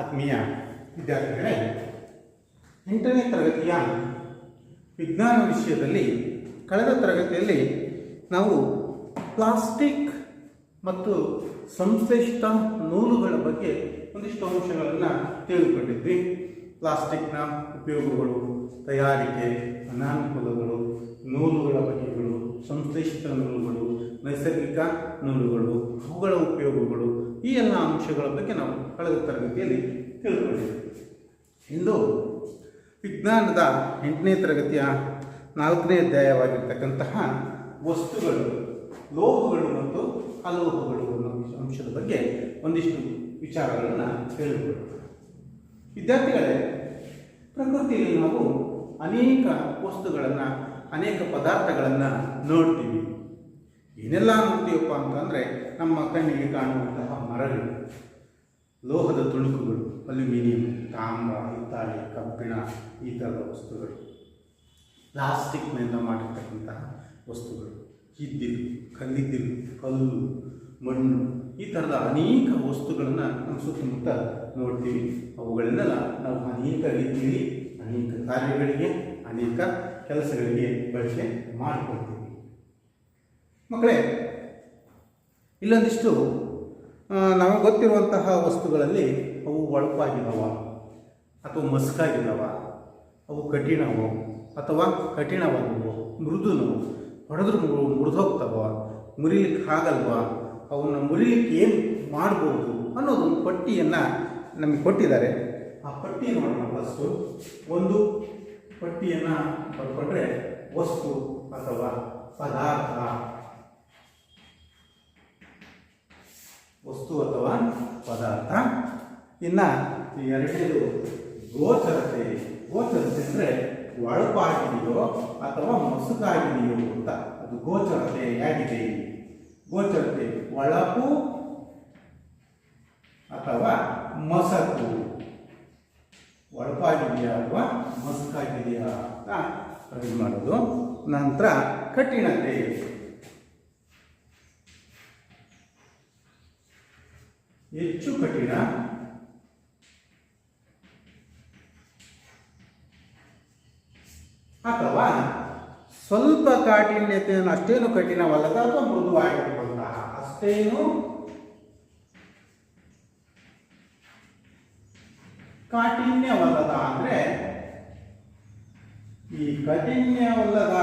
ಆತ್ಮೀಯ ವಿದ್ಯಾರ್ಥಿಗಳೇ, ಎಂಟನೇ ತರಗತಿಯ ವಿಜ್ಞಾನ ವಿಷಯದಲ್ಲಿ ಕಳೆದ ತರಗತಿಯಲ್ಲಿ ನಾವು ಪ್ಲಾಸ್ಟಿಕ್ ಮತ್ತು ಸಂಶ್ಲಿಷ್ಟ ನೂಲುಗಳ ಬಗ್ಗೆ ಒಂದಿಷ್ಟು ಅಂಶಗಳನ್ನು ತಿಳಿದುಕೊಂಡಿದ್ವಿ. ಪ್ಲಾಸ್ಟಿಕ್ನ ಉಪಯೋಗಗಳು, ತಯಾರಿಕೆ, ಅನಾನುಕೂಲಗಳು, ನೂಲುಗಳ ಬಗೆಗಳು, ಸಂಶ್ಲೇಷಿತ ನೂಲುಗಳು ನೈಸರ್ಗಿಕ ನೂಲುಗಳು ಅವುಗಳ ಉಪಯೋಗಗಳು, ಈ ಎಲ್ಲ ಅಂಶಗಳ ಬಗ್ಗೆ ನಾವು ಕಳೆದ ತರಗತಿಯಲ್ಲಿ ತಿಳ್ಕೊಂಡಿದ್ದೇವೆ. ಇಂದು ವಿಜ್ಞಾನದ ಎಂಟನೇ ತರಗತಿಯ ನಾಲ್ಕನೇ ಅಧ್ಯಾಯವಾಗಿರ್ತಕ್ಕಂತಹ ವಸ್ತುಗಳು, ಲೋಹಗಳು ಮತ್ತು ಅಲೋಹಗಳು ಅನ್ನೋ ಅಂಶದ ಬಗ್ಗೆ ಒಂದಿಷ್ಟು ವಿಚಾರಗಳನ್ನು ತಿಳಿದುಕೊಳ್ಳೋಣ ವಿದ್ಯಾರ್ಥಿಗಳೇ, ಪ್ರಕೃತಿಯಲ್ಲಿ ನಾವು ಅನೇಕ ವಸ್ತುಗಳನ್ನು, ಅನೇಕ ಪದಾರ್ಥಗಳನ್ನು ನೋಡ್ತೀವಿ. ಏನೆಲ್ಲ ನೋಡ್ತೀವಪ್ಪ ಅಂತಂದರೆ ನಮ್ಮ ಕಣ್ಣಿಗೆ ಕಾಣುವಂತಹ ಮರಗಳು, ಲೋಹದ ತುಣುಕುಗಳು, ಅಲ್ಯೂಮಿನಿಯಂ, ತಾಮ್ರ, ಹಿತ್ತಾಳೆ, ಕಬ್ಬಿಣ ಈ ಥರದ ವಸ್ತುಗಳು ಪ್ಲಾಸ್ಟಿಕ್ನಿಂದ ಮಾಡಿರ್ತಕ್ಕಂತಹ ವಸ್ತುಗಳು. ಇದ್ದಿಲು ಕಲ್ಲಿದ್ದಿಲು ಕಲ್ಲು, ಮಣ್ಣು, ಈ ಥರದ ಅನೇಕ ವಸ್ತುಗಳನ್ನು ನಮ್ಮ ಸುತ್ತಮುತ್ತ ನೋಡ್ತೀವಿ. ಅವುಗಳನ್ನೆಲ್ಲ ನಾವು ಅನೇಕ ರೀತಿಯಲ್ಲಿ, ಅನೇಕ ಕಾರ್ಯಗಳಿಗೆ, ಅನೇಕ ಕೆಲಸಗಳಿಗೆ ಬಳಕೆ ಮಾಡಿಕೊಳ್ತೀವಿ. ಮಕ್ಕಳೇ, ಇಲ್ಲೊಂದಿಷ್ಟು ನಮಗೆ ಗೊತ್ತಿರುವಂತಹ ವಸ್ತುಗಳಲ್ಲಿ ಅವು ಒಳಪಾಗಿಲ್ಲವ ಅಥವಾ ಮಸ್ಕಾಗಿಲ್ಲವ, ಅವು ಕಠಿಣವೋ, ಅಥವಾ ಕಠಿಣವಾದವು, ಮೃದುನವು, ಹೊಡೆದ್ರು ಮುರಿದೋಗ್ತವ ಮುರಿಲಿಕ್ಕೆ ಆಗಲ್ವಾ ಅವನ್ನ ಮುರಿಲಿಕ್ಕೆ ಏನು ಮಾಡ್ಬೋದು ಅನ್ನೋದೊಂದು ಪಟ್ಟಿಯನ್ನು ನಮಗೆ ಕೊಟ್ಟಿದ್ದಾರೆ. ಆ ಪಟ್ಟಿ ನೋಡೋಣ ಫಸ್ಟು ಒಂದು ಪಟ್ಟಿಯನ್ನು ಬರ್ಕೊಂಡ್ರೆ ವಸ್ತು ಅಥವಾ ಪದಾರ್ಥ ವಸ್ತು ಅಥವಾ ಪದಾರ್ಥ. ಇನ್ನು ಎರಡನೇದು ಗೋಚರತೆ. ಗೋಚರತೆ ಅಂದರೆ ಒಳಪಾಗಿದೆಯೋ ಅಥವಾ ಮಸುಕಾಗಿದೆಯೋ ಅಂತ. ಅದು ಗೋಚರತೆ ಆಗಿದೆ ಗೋಚರತೆ ಒಳಪು ಅಥವಾ ಮಸಕು. ಒಳಪಾಗಿದೆಯಾ ಅಥವಾ ಮಸುಕಾಗಿದೆಯಾ ಅಂತ ಮಾಡೋದು. ನಂತರ ಕಠಿಣತೆ. ಹೆಚ್ಚು ಕಠಿಣ. ಅಥವಾ ಸ್ವಲ್ಪ ಕಾಠಿಣ್ಯತೆಯನ್ನು ಅಷ್ಟೇನು ಕಠಿಣವಲ್ಲದ ಅಥವಾ ಮೃದುವಾಗಿರುವಂತಹ, ಅಷ್ಟೇನು ಕಾಠಿಣ್ಯವಲ್ಲದ ಅಂದ್ರೆ, ಈ ಕಠಿಣ್ಯವಲ್ಲದ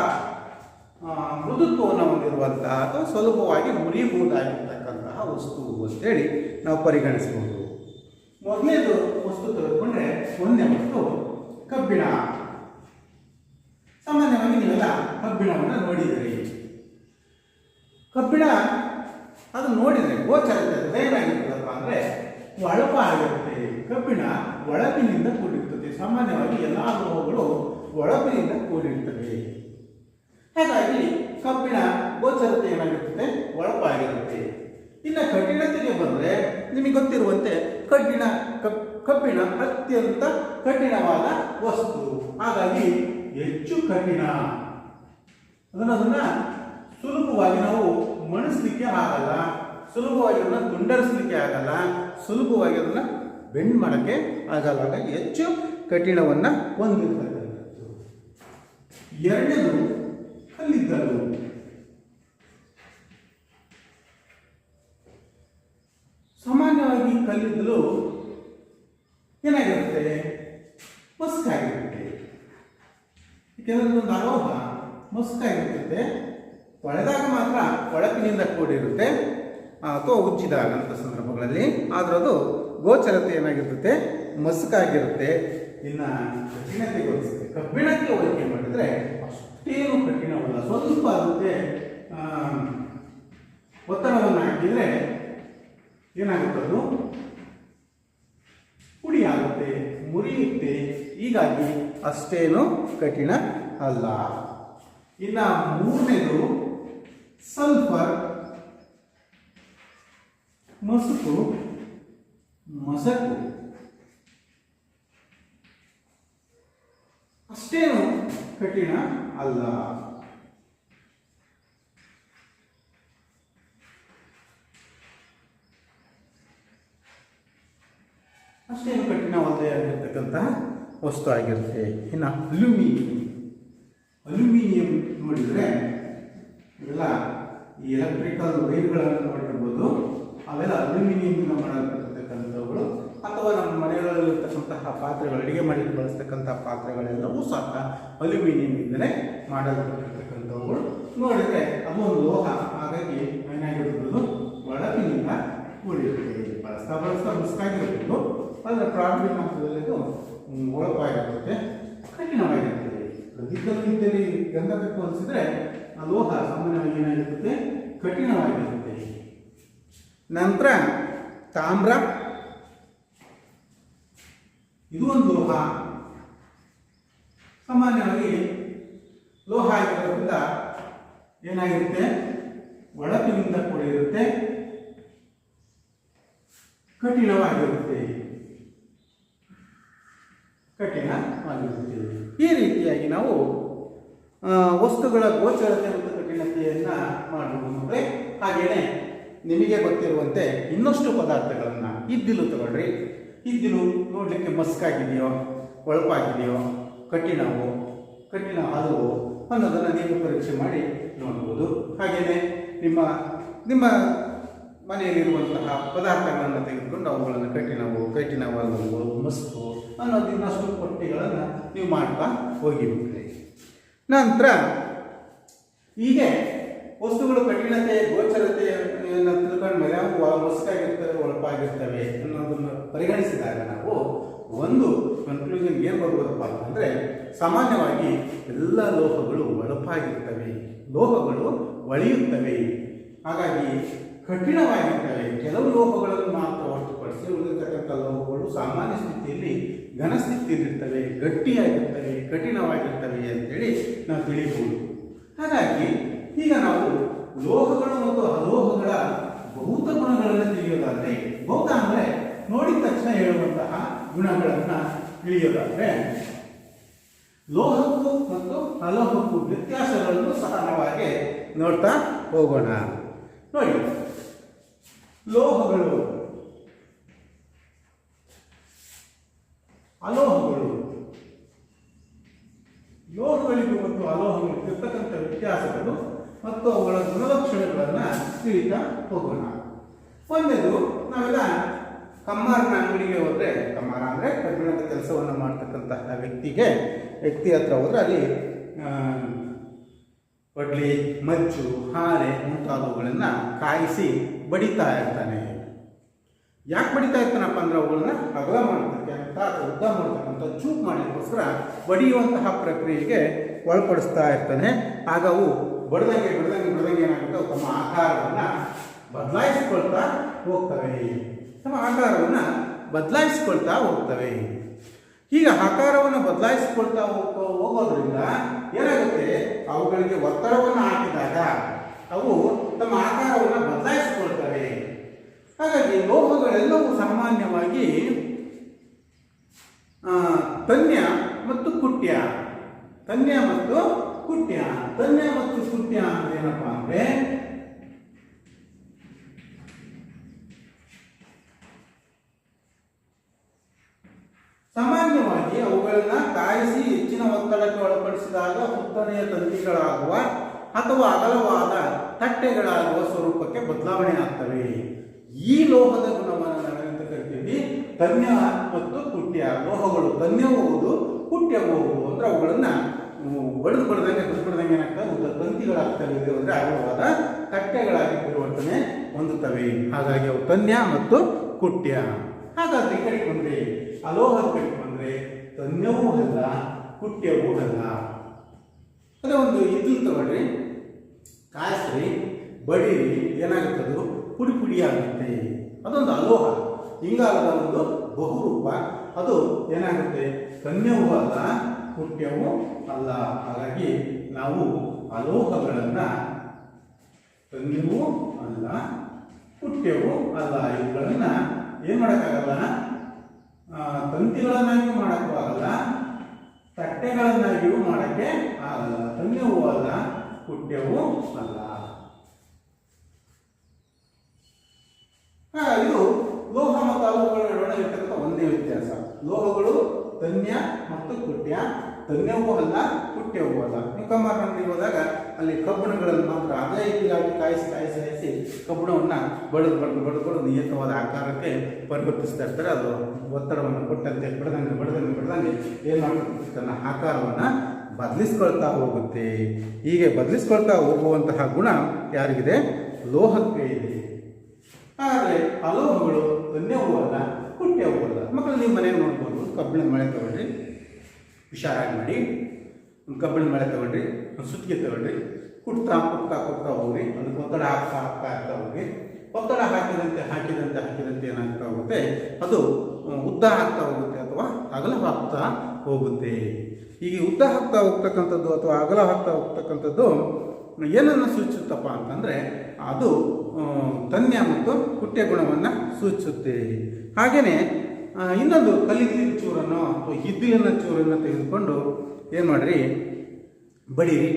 ಮೃದುತ್ವವನ್ನು ಹೊಂದಿರುವಂತಹ ಅಥವಾ ಸ್ವಲ್ಪವಾಗಿ ಮುರಿಯಬಹುದಾಗಿರ್ತಕ್ಕಂತಹ ವಸ್ತು ಅಂತೇಳಿ ನಾವು ಪರಿಗಣಿಸಬಹುದು. ಮೊದಲನೇದು ವಸ್ತು ತೆಗೆದುಕೊಂಡ್ರೆ ಒಂದೇ ವಸ್ತು ಕಬ್ಬಿಣ. ಸಾಮಾನ್ಯವಾಗಿ ನೀವೆಲ್ಲ ಕಬ್ಬಿಣವನ್ನು ನೋಡಿದಿರಿ ಕಬ್ಬಿಣ ಅದು ನೋಡಿದ್ರೆ ಗೋಚರತೆ ಏನಾಗಿರ್ತದಪ್ಪ ಅಂದರೆ ಒಳಪ ಆಗಿರುತ್ತೆ. ಕಬ್ಬಿಣ ಒಳಪಿನಿಂದ ಕೂಡಿರ್ತದೆ. ಸಾಮಾನ್ಯವಾಗಿ ಎಲ್ಲ ಲೋಹಗಳು ಒಳಪಿನಿಂದ ಕೂಡಿರ್ತವೆ. ಹಾಗಾಗಿ ಕಬ್ಬಿಣ ಗೋಚರತೆ ಏನಾಗಿರ್ತದೆ? ಒಳಪ ಆಗಿರುತ್ತೆ. ಇನ್ನು ಕಠಿಣತೆಗೆ ಬಂದರೆ ನಿಮಗೆ ಗೊತ್ತಿರುವಂತೆ ಕಬ್ ಕಬ್ಬಿಣ ಅತ್ಯಂತ ಕಠಿಣವಾದ ವಸ್ತು. ಹಾಗಾಗಿ ಹೆಚ್ಚು ಕಠಿಣ. ಅದನ್ನು ಅದನ್ನ ಸುಲಭವಾಗಿ ನಾವು ಮಣಿಸ್ಲಿಕ್ಕೆ ಆಗಲ್ಲ. ಸುಲಭವಾಗಿ ಅದನ್ನು ತುಂಡರಿಸ್ಲಿಕ್ಕೆ ಆಗಲ್ಲ. ಸುಲಭವಾಗಿ ಅದನ್ನು ಬೆಂಡ್ ಮಾಡೋಕ್ಕೆ ಆಗಲ್ಲ. ಹೆಚ್ಚು ಕಠಿಣವನ್ನು ಹೊಂದಿರ್ತಕ್ಕಂಥದ್ದು. ಎರಡನೇದು ಕಲ್ಲಿದ್ದಲು ಸಾಮಾನ್ಯವಾಗಿ ಕಲ್ಲಿದ್ದಲು ಏನಾಗಿರುತ್ತೆ? ಮಸ್ಕಾಗಿರುತ್ತೆ. ಏಕೆಂದರೆ ಒಂದು ಅಲೋಹ ಮಸ್ಕಾಗಿರುತ್ತೆ. ತೊಳೆದಾಗ ಮಾತ್ರ ಒಳಪಿನಿಂದ ಕೂಡಿರುತ್ತೆ. ಅಥವಾ ಉಜ್ಜಿದಾಗ ಅಂತ ಸಂದರ್ಭಗಳಲ್ಲಿ. ಆದ್ರೆ ಅದು ಗೋಚರತೆ ಏನಾಗಿರುತ್ತೆ? ಮಸ್ಕಾಗಿರುತ್ತೆ. ಇನ್ನು ಕಠಿಣತೆ ಹೋಲಿಸುತ್ತೆ ಕಬ್ಬಿಣಕ್ಕೆ ಹೋಲಿಕೆ ಮಾಡಿದ್ರೆ ಅಷ್ಟೇನು ಕಠಿಣವಲ್ಲ. ಸ್ವಲ್ಪ ಅದಕ್ಕೆ ಒತ್ತಡವನ್ನು ಹಾಕಿದರೆ ಏನಾಗುತ್ತದು ಪುಡಿ ಆಗುತ್ತೆ ಮುರಿಯುತ್ತೆ. ಹೀಗಾಗಿ ಅಷ್ಟೇನು ಕಠಿಣ ಅಲ್ಲ. ಇನ್ನ ಮೂರನೇದು, ಸಲ್ಫರ್, ಮಸುಕು, ಮಸಕು. ಅಷ್ಟೇನು ಕಠಿಣ ಅಲ್ಲ. ಅಷ್ಟೇನು ಕಠಿಣವಲ್ಲದೆ ಆಗಿರ್ತಕ್ಕಂತಹ ವಸ್ತು ಆಗಿರುತ್ತೆ. ಇನ್ನು ಅಲ್ಯೂಮಿನಿಯಂ. ಅಲ್ಯೂಮಿನಿಯಂ ನೋಡಿದರೆ ಇವೆಲ್ಲ ಈ ಎಲೆಕ್ಟ್ರಿಕಲ್ ವೈರ್ಗಳನ್ನು ನೋಡಿರ್ಬೋದು. ಅವೆಲ್ಲ ಅಲ್ಯೂಮಿನಿಯಂನಿಂದ ಮಾಡಲ್ಪಟ್ಟಿರ್ತಕ್ಕಂಥವುಗಳು. ಅಥವಾ ನಮ್ಮ ಮನೆಗಳಲ್ಲಿರ್ತಕ್ಕಂತಹ ಪಾತ್ರೆಗಳು, ಅಡುಗೆ ಮಾಡಿ ಬಳಸ್ತಕ್ಕಂಥ ಪಾತ್ರೆಗಳೆಲ್ಲವೂ ಸಹ ಅಲ್ಯೂಮಿನಿಯಂನಿಂದಲೇ ಮಾಡಲ್ಪಟ್ಟಿರ್ತಕ್ಕಂಥವುಗಳು. ನೋಡಿದರೆ ಅದು ಒಂದು ಲೋಹ, ಹಾಗಾಗಿ ಏನಾಗಿರ್ಬೋದು ಒಳಗಿನಿಂದ ಕೂಡಿರುತ್ತೆ. ಬಳಸ್ತಾ ಬಳಸ್ತಾ ಮುಸ್ಕಾಗಿರ್ಬೋದು ಆದರೆ ಪ್ರಾರಂಭಿಕ ಹಂತದಲ್ಲಿ ಅದು ಒಳಪಾಗಿರುತ್ತೆ ಕಠಿಣವಾಗಿರ್ತದೆ ಇದ್ದಲ್ಲಿ ಗಂಧಕಕ್ಕೆ ಹೋಲಿಸಿದ್ರೆ, ಆ ಲೋಹ ಸಾಮಾನ್ಯವಾಗಿ ಏನಾಗಿರುತ್ತೆ? ಕಠಿಣವಾಗಿರುತ್ತೆ. ನಂತರ ತಾಮ್ರ, ಇದು ಒಂದು ಲೋಹ. ಸಾಮಾನ್ಯವಾಗಿ ಲೋಹ ಆಗಿರೋದ್ರಿಂದ ಏನಾಗಿರುತ್ತೆ? ಒಳಪಿನಿಂದ ಕೂಡಿರುತ್ತೆ. ಕಠಿಣವಾಗಿರುತ್ತೆ. ಕಠಿಣವಾಗಿರುತ್ತೆ ಈ ರೀತಿಯಾಗಿ ನಾವು ವಸ್ತುಗಳ ಗೋಚರತೆ ಮತ್ತು ಕಠಿಣತೆಯನ್ನು ಮಾಡಬಹುದು ಮಕ್ಕಳೇ ಹಾಗೆಯೇ ನಿಮಗೆ ಗೊತ್ತಿರುವಂತೆ ಇನ್ನಷ್ಟು ಪದಾರ್ಥಗಳನ್ನು ಇದ್ದಿಲು ತಗೊಳ್ರಿ. ಇದ್ದಿಲು ನೋಡಲಿಕ್ಕೆ ಮಸ್ಕಾಗಿದೆಯೋ, ಒಳಪಾಗಿದೆಯೋ, ಕಠಿಣವೋ, ಕಠಿಣ ಹಲವು ಅನ್ನೋದನ್ನು ನೀವು ಪರೀಕ್ಷೆ ಮಾಡಿ ನೋಡ್ಬೋದು. ಹಾಗೆಯೇ ನಿಮ್ಮ ನಿಮ್ಮ ಮನೆಯಲ್ಲಿರುವಂತಹ ಪದಾರ್ಥಗಳನ್ನು ತೆಗೆದುಕೊಂಡು ಅವುಗಳನ್ನು ಕಠಿಣವು ಕಠಿಣವಾದವು ಮಸ್ತು ಅನ್ನೋದು ಇನ್ನಷ್ಟು ಪಟ್ಟಿಗಳನ್ನು ನೀವು ಮಾಡ್ತಾ ಹೋಗಿಬಿಟ್ರಿ ನಂತರ ಹೀಗೆ ವಸ್ತುಗಳು ಕಠಿಣತೆ, ಗೋಚರತೆಯನ್ನು ತಿಳ್ಕೊಂಡ ಮೇಲೆ ಅವು ಮಸ್ಕಾಗಿರ್ತವೆ, ಒಳಪಾಗಿರ್ತವೆ ಅನ್ನೋದನ್ನು ಪರಿಗಣಿಸಿದಾಗ ನಾವು ಒಂದು ಕನ್ಕ್ಲೂಷನ್ ಏನು ಬರ್ಬೋದಪ್ಪ ಅಂತಂದರೆ ಸಾಮಾನ್ಯವಾಗಿ ಎಲ್ಲ ಲೋಹಗಳು ಒಳಪಾಗಿರ್ತವೆ, ಲೋಹಗಳು ಒಳೆಯುತ್ತವೆ. ಹಾಗಾಗಿ ಕಠಿಣವಾಗಿರ್ತವೆ ಕೆಲವು ಲೋಹಗಳನ್ನು ಮಾತ್ರ ಹೊರತುಪಡಿಸಿ ಉಳಿದಿರ್ತಕ್ಕಂಥ ಲೋಹಗಳು ಸಾಮಾನ್ಯ ಸ್ಥಿತಿಯಲ್ಲಿ ಘನ ಸ್ಥಿತಿಯಲ್ಲಿರ್ತವೆ ಗಟ್ಟಿಯಾಗಿರ್ತವೆ, ಕಠಿಣವಾಗಿರ್ತವೆ ಅಂತೇಳಿ ನಾವು ತಿಳಿಯಬಹುದು. ಹಾಗಾಗಿ ಈಗ ನಾವು ಲೋಹಗಳು ಮತ್ತು ಅಲೋಹಗಳ ಭೌತ ಗುಣಗಳನ್ನು ತಿಳಿಯೋದಾದರೆ, ಭೌತ ಅಂದರೆ ನೋಡಿದ ತಕ್ಷಣ ಹೇಳುವಂತಹ ಗುಣಗಳನ್ನು ತಿಳಿಯೋದಾದರೆ, ಲೋಹಕ್ಕೂ ಮತ್ತು ಅಲೋಹಕ್ಕೂ ವ್ಯತ್ಯಾಸಗಳನ್ನು ಸಹ ನಾವು ನೋಡ್ತಾ ಹೋಗೋಣ. ನೋಡಿ ಲೋಹಗಳು. ಅಲೋಹಗಳು. ಲೋಹಗಳಿಗೂ ಮತ್ತು ಅಲೋಹಗಳಿಗೆ ಇರ್ತಕ್ಕಂಥ ವ್ಯತ್ಯಾಸಗಳು ಮತ್ತು ಅವುಗಳ ಗುಣಲಕ್ಷಣಗಳನ್ನು ತಿಳಿತಾ ಹೋಗೋಣ. ಒಂದೇದು, ನಾವೆಲ್ಲ ಕಮ್ಮಾರನ ಅಂಗಡಿಗೆ ಹೋದರೆ ಕಮ್ಮಾರ ಅಂದರೆ ಕಬ್ಬಿಣದ ಕೆಲಸವನ್ನು ಮಾಡ್ತಕ್ಕಂತಹ ವ್ಯಕ್ತಿಗೆ, ವ್ಯಕ್ತಿ ಹತ್ರ ಹೋದರೆ ಅಲ್ಲಿ ವಡ್ಲಿ ಮಚ್ಚು ಹಾರೆ ಮುಂತಾದವುಗಳನ್ನು ಕಾಯಿಸಿ ಬಡಿತಾ ಇರ್ತಾನೆ. ಯಾಕೆ ಬಡಿತಾ ಇರ್ತಾನಪ್ಪ ಅಂದ್ರೆ ಅವುಗಳನ್ನ ಅಗಲ ಮಾಡ್ತಕ್ಕಂಥ ಅಥವಾ ಉದ್ದ ಮಾಡ್ತಕ್ಕಂಥ ಚೂಪ್ ಮಾಡಲಿಕ್ಕೋಸ್ಕರ ಬಡಿಯುವಂತಹ ಪ್ರಕ್ರಿಯೆಗೆ ಒಳಪಡಿಸ್ತಾ ಇರ್ತಾನೆ. ಆಗ ಅವು ಬಡದಂಗೆ ಬಡದಂಗೆ ಬಡ್ದಂಗೆ ಏನಾಗುತ್ತೆ? ಅವು ತಮ್ಮ ಆಕಾರವನ್ನು ಬದಲಾಯಿಸಿಕೊಳ್ತಾ ಹೋಗ್ತವೆ. ತಮ್ಮ ಆಕಾರವನ್ನು ಬದಲಾಯಿಸಿಕೊಳ್ತಾ ಹೋಗ್ತವೆ. ಈಗ ಆಕಾರವನ್ನು ಬದಲಾಯಿಸಿಕೊಳ್ತಾ ಹೋಗೋದ್ರಿಂದ ಏನಾಗುತ್ತೆ? ಅವುಗಳಿಗೆ ಒತ್ತಡವನ್ನು ಹಾಕಿದಾಗ ಅವು ತಮ್ಮ ಆಕಾರವನ್ನು ಬದಲಾಯಿಸಿಕೊಳ್ತವೆ. ಹಾಗಾಗಿ ಲೋಹಗಳೆಲ್ಲವೂ ಸಾಮಾನ್ಯವಾಗಿ ತನ್ಯ ಮತ್ತು ಕುಟ್ಯ. ತನ್ಯ ಮತ್ತು ಕುಟ್ಯ. ತನ್ಯ ಮತ್ತು ಕುಟ್ಯ ಅಂದ್ರೆ ಏನಪ್ಪಾ ಅಂದ್ರೆ, ಸಾಮಾನ್ಯವಾಗಿ ಅವುಗಳನ್ನ ಕಾಯಿಸಿ ಹೆಚ್ಚಿನ ಒತ್ತಡಕ್ಕೆ ಒಳಪಡಿಸಿದಾಗ ಉತ್ತನೆಯ ತಂತಿಗಳಾಗುವ ಅಥವಾ ಅಗಲವಾದ ತಟ್ಟೆಗಳಾಗುವ ಸ್ವರೂಪಕ್ಕೆ ಬದಲಾವಣೆ ಆಗ್ತವೆ. ಈ ಲೋಹದ ಗುಣವನ್ನು ನಾವೇನಂತ ಕರಿತೀವಿ? ಧನ್ಯ ಮತ್ತು ಕುಟ್ಯ ಲೋಹಗಳು ತನ್ಯವುವುದು ಕುಟ್ಯಬಹುದು ಅಂದ್ರೆ ಅವುಗಳನ್ನ ಬಡಿದು ಬಡ್ದಂಗೆ ಬಡಿದು ಬಡ್ದಂಗೆ ಏನಾಗ್ತವೆ? ಉದ್ದ ತಂತಿಗಳಾಗ್ತವೆ. ಅಂದ್ರೆ ಅಗಲವಾದ ತಟ್ಟೆಗಳಾಗಿ ಪರಿವರ್ತನೆ ಹೊಂದುತ್ತವೆ. ಹಾಗಾಗಿ ಅವು ತನ್ಯ ಮತ್ತು ಕುಟ್ಯ. ಹಾಗಾದ್ರೆ ಈ ಕಡೆಗೆ ಬಂದ್ರೆ ಅಲೋಹದ ಕಡೆಗೆ ಬಂದ್ರೆ ತನ್ಯವೂ ಅಲ್ಲ, ಕುಟ್ಯವೂ ಅಲ್ಲ. ಅದೇ ಒಂದು ಇದು ತಗೊಳ್ರಿ ಕಾಯಿಸ್ರಿ, ಬಡೀರಿ ಏನಾಗುತ್ತದು ಪುಡಿ ಪುಡಿ ಆಗುತ್ತೆ ಅದೊಂದು ಅಲೋಹ. ಇಂಗಾಲದ ಒಂದು ಬಹುರೂಪ. ಅದು ಏನಾಗುತ್ತೆ? ಕನ್ಯವೂ ಅಲ್ಲ, ಕುಟ್ಯವೂ ಅಲ್ಲ. ಹಾಗಾಗಿ ನಾವು ಅಲೋಹಗಳನ್ನು ಕನ್ಯವೂ ಅಲ್ಲ, ಕುಟ್ಯವೂ ಅಲ್ಲ. ಇವುಗಳನ್ನು ಏನು ಮಾಡೋಕ್ಕಾಗಲ್ಲ? ತಂತಿಗಳನ್ನಾಗಿಯೂ ಮಾಡೋಕ್ಕೂ ಆಗಲ್ಲ. ತಟ್ಟೆಗಳನ್ನಾಗಿಯೂ ಮಾಡೋಕ್ಕೆ ಆಗಲ್ಲ. ಕನ್ಯವೂ ಅಲ್ಲ ಕುಟ್ಯವೂ ಅಲ್ಲ. ಇದು ಲೋಹ ಮತ್ತು ಅಲೋಹಗಳ ನಡುವೆ ಇರ್ತಕ್ಕಂಥ ಒಂದೇ ವ್ಯತ್ಯಾಸ. ಲೋಹಗಳು ತನ್ಯ ಮತ್ತು ಕುಟ್ಯ ತನ್ಯವೂ ಅಲ್ಲ ಕುಟ್ಯವೂ ಅಲ್ಲ. ನೀವು ಕಮ್ಮಾರ ಹೋದಾಗ ಅಲ್ಲಿ ಕಬ್ಬಿಣಗಳನ್ನು ಮಾತ್ರ ಅದೇ ರೀತಿಯಾಗಿ ಕಾಯಿಸಿ ಕಾಯಿಸಿ ಕಾಯಿಸಿ ಕಬ್ಬಿಣವನ್ನು ಬಡದು ಬಡದು ಬಡದು ನಿಯತವಾದ ಆಕಾರಕ್ಕೆ ಪರಿವರ್ತಿಸ್ತಾ ಇರ್ತಾರೆ. ಅದು ಒತ್ತಡವನ್ನು ಕೊಟ್ಟಂತೆ ಬಡದಂಗೆ ಬಡದಂಗೆ ಬಡದಂಗೆ ಏನು ಮಾಡ್ತಾರೆ ತನ್ನ ಆಕಾರವನ್ನು ಬದಲಿಸ್ಕೊಳ್ತಾ ಹೋಗುತ್ತೆ. ಹೀಗೆ ಬದಲಿಸ್ಕೊಳ್ತಾ ಹೋಗುವಂತಹ ಗುಣ ಯಾರಿಗಿದೆ? ಲೋಹಕ್ಕೆ ಇದೆ. ಆದರೆ ಅಲೋಹಗಳು ಒಂದೇ ಹೂವಲ್ಲ ಕುಟ್ಟೆ ಹೂವಲ್ಲ ಮಕ್ಕಳು ನಿಮ್ಮ ಮನೆ ನೋಡ್ಬೋದು. ಕಬ್ಬಿಣ ಮಳೆ ತಗೊಳ್ರಿ ಹುಷಾರಾಗಿ ಮಾಡಿ. ಒಂದು ಕಬ್ಬಿಣ ಮಳೆ ತಗೊಳ್ರಿ ಒಂದು ಸುತ್ತಿಗೆ ತಗೊಳ್ರಿ ಕುಟ್ತಾ ಕುಟ್ತಾ ಕುಟ್ತಾ ಹೋಗ್ರಿ ಅದಕ್ಕೆ ಒತ್ತಡ ಹಾಕ್ತಾ ಹಾಕ್ತಾ ಹಾಕ್ತಾ ಹೋಗ್ರಿ ಒತ್ತಡ ಹಾಕಿದಂತೆ ಹಾಕಿದಂತೆ ಹಾಕಿದಂತೆ ಏನಾಗ್ತಾ ಹೋಗುತ್ತೆ? ಅದು, ಉದ್ದ ಆಗ್ತಾ ಹೋಗುತ್ತೆ. ಅಥವಾ ಅಗಲವಾಗ್ತಾ ಹೋಗುತ್ತೆ. ಹೀಗೆ ಉದ್ದ ಹಾಕ್ತಾ ಹೋಗ್ತಕ್ಕಂಥದ್ದು ಅಥವಾ ಅಗಲ ಹಾಕ್ತಾ ಹೋಗ್ತಕ್ಕಂಥದ್ದು ಏನನ್ನು ಸೂಚಿಸುತ್ತಪ್ಪ ಅಂತಂದರೆ ಅದು ತನ್ಯ ಮತ್ತು ಕುಟ್ಯ ಗುಣವನ್ನು ಸೂಚಿಸುತ್ತೆ. ಹಾಗೆಯೇ ಇನ್ನೊಂದು ಕಲ್ಲಿದ್ದಿನ ಚೂರನ್ನು ಅಥವಾ ಹಿದ್ದಿಲಿನ ಚೂರನ್ನು ತೆಗೆದುಕೊಂಡು ಏನು ಮಾಡಿರಿ? ಬಡೀರಿ.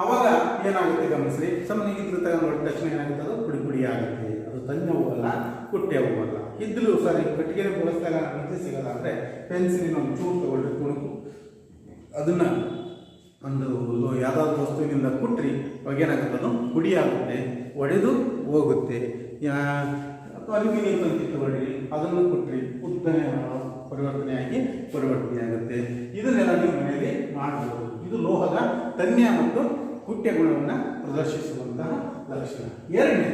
ಆವಾಗ ಏನಾಗುತ್ತೆ ಗಮನಿಸ್ರಿ? ಸುಮ್ಮನೆ ಇದ್ರು ತಗೊಂಡು ತಕ್ಷಣ ಏನಾಗುತ್ತೆ? ಅದು ಪುಡಿ ಪುಡಿ ಆಗುತ್ತೆ. ಅದು ತನ್ಯ ಹೋಗಲ್ಲ ಕುಟ್ಟೆ ಅಲ್ಲ. ಇದ್ಲು ಸರಿ ಕಟ್ಟಿಗೆ ಇಲ್ಲ ಮತ್ತೆ ಸಿಗಲ್ಲ ಅಂದರೆ ಪೆನ್ಸಿಲಿನ ಒಂದು ಚೂರು ತೊಗೊಳ್ಳಿ ಕುಣುಕು ಅದನ್ನು ಒಂದು ಯಾವುದಾದ್ರು ವಸ್ತುವಿನಿಂದ ಕುಟ್ರಿ ಅವಾಗ ಪುಡಿ ಆಗುತ್ತೆ, ಒಡೆದು ಹೋಗುತ್ತೆ. ಅಲ್ಯೂಮಿನಿಯಂ ಅಂತ ಇಟ್ಟುಕೊಳ್ಳಿ ಅದನ್ನು ಕುಟ್ರಿ ಉದ್ದನೆ ಪರಿವರ್ತನೆಯಾಗಿ ಪರಿವರ್ತನೆ ಆಗುತ್ತೆ ಇದನ್ನೆಲ್ಲ ನೀವು ಮನೆಯಲ್ಲಿ ಮಾಡಬಹುದು ಇದು ಲೋಹದ ತನ್ಯ ಮತ್ತು ಕುಟ್ಯ ಗುಣವನ್ನು ಪ್ರದರ್ಶಿಸುವಂತಹ ಲಕ್ಷಣ. ಎರಡನೇ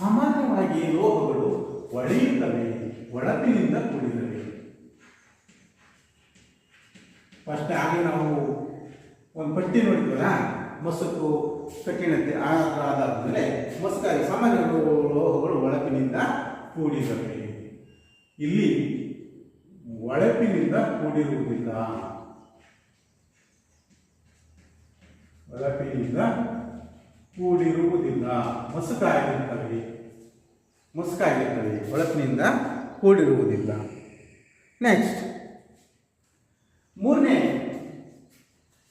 ಸಾಮಾನ್ಯವಾಗಿ ಲೋಹಗಳು ಒಳೆಯುತ್ತವೆ ಒಳಪಿನಿಂದ ಕೂಡಿದವೆ ಫಸ್ಟ್ ಆಗಲೇ ನಾವು ಒಂದು ಪಟ್ಟಿ ನೋಡಿದ್ವಲ್ಲ, ಮಸಕು ಕಠಿಣತೆ ಆ ಮೇಲೆ ಮಸ್ಕಾಗಿ ಸಾಮಾನ್ಯ ಲೋಹಗಳು ಒಳಪಿನಿಂದ ಕೂಡಿದವೆ ಇಲ್ಲಿ ಒಳಪಿನಿಂದ ಕೂಡಿರುವುದಿಲ್ಲ. ಒಳಪಿನಿಂದ ಕೂಡಿರುವುದಿಲ್ಲ. ಮಸುಕಾಗಿರ್ತವೆ ಮುಸುಕಾಗಿರ್ತವೆ ಹೊಳಪಿನಿಂದ ಕೂಡಿರುವುದಿಲ್ಲ. ನೆಕ್ಸ್ಟ್ ಮೂರನೇ,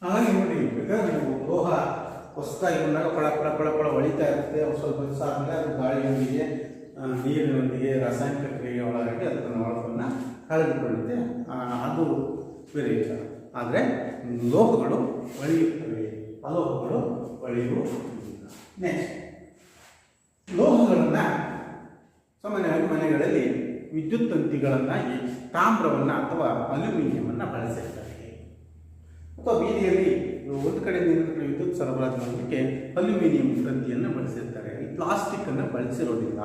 ಹಾಗೆ ನೋಡಿ, ಬೇಕಾದ್ರೆ ನೀವು ಲೋಹ ಹೊಸದಾಗಿ ಬಂದಾಗ ಪಳ ಪಳ ಪಳ ಪಳ ಹೊಳಿತಾ ಇರುತ್ತೆ. ಒಂದು ಸ್ವಲ್ಪ ದಿವಸ ಆದಮೇಲೆ ಅದು ಗಾಳಿಯೊಂದಿಗೆ ನೀರಿನೊಂದಿಗೆ ರಾಸಾಯನಿಕ ಕ್ರಿಯೆ ಒಳಗಾಗಿ ಅದನ್ನು ಹೊಳಪನ್ನು ಕಳೆದುಕೊಳ್ಳುತ್ತೆ. ಅದು ಬೇರೆ ವಿಚಾರ ಆದರೆ ಲೋಹಗಳು ಒಳಿಯುತ್ತವೆ. ಅಲೋಹಗಳು ಒಳೆಯುವುದಿಲ್ಲ ನೆಕ್ಸ್ಟ್ ಲೋಹಗಳನ್ನು ಸಾಮಾನ್ಯವಾಗಿ ಮನೆಗಳಲ್ಲಿ ವಿದ್ಯುತ್ ತಂತಿಗಳನ್ನಾಗಿ ತಾಮ್ರವನ್ನು ಅಥವಾ ಅಲ್ಯೂಮಿನಿಯಮನ್ನು ಬಳಸಿರ್ತಾರೆ. ಅಥವಾ ಬೀದಿಯಲ್ಲಿ ಒಂದು ಕಡೆ ಇನ್ನೊಂದು ಕಡೆ ವಿದ್ಯುತ್ ಸರಬರಾಜು ಮಾಡೋದಕ್ಕೆ ಅಲ್ಯೂಮಿನಿಯಂ ತಂತಿಯನ್ನು ಬಳಸಿರ್ತಾರೆ. ಈ ಪ್ಲಾಸ್ಟಿಕ್ಕನ್ನು ಬಳಸಿರೋದಿಲ್ಲ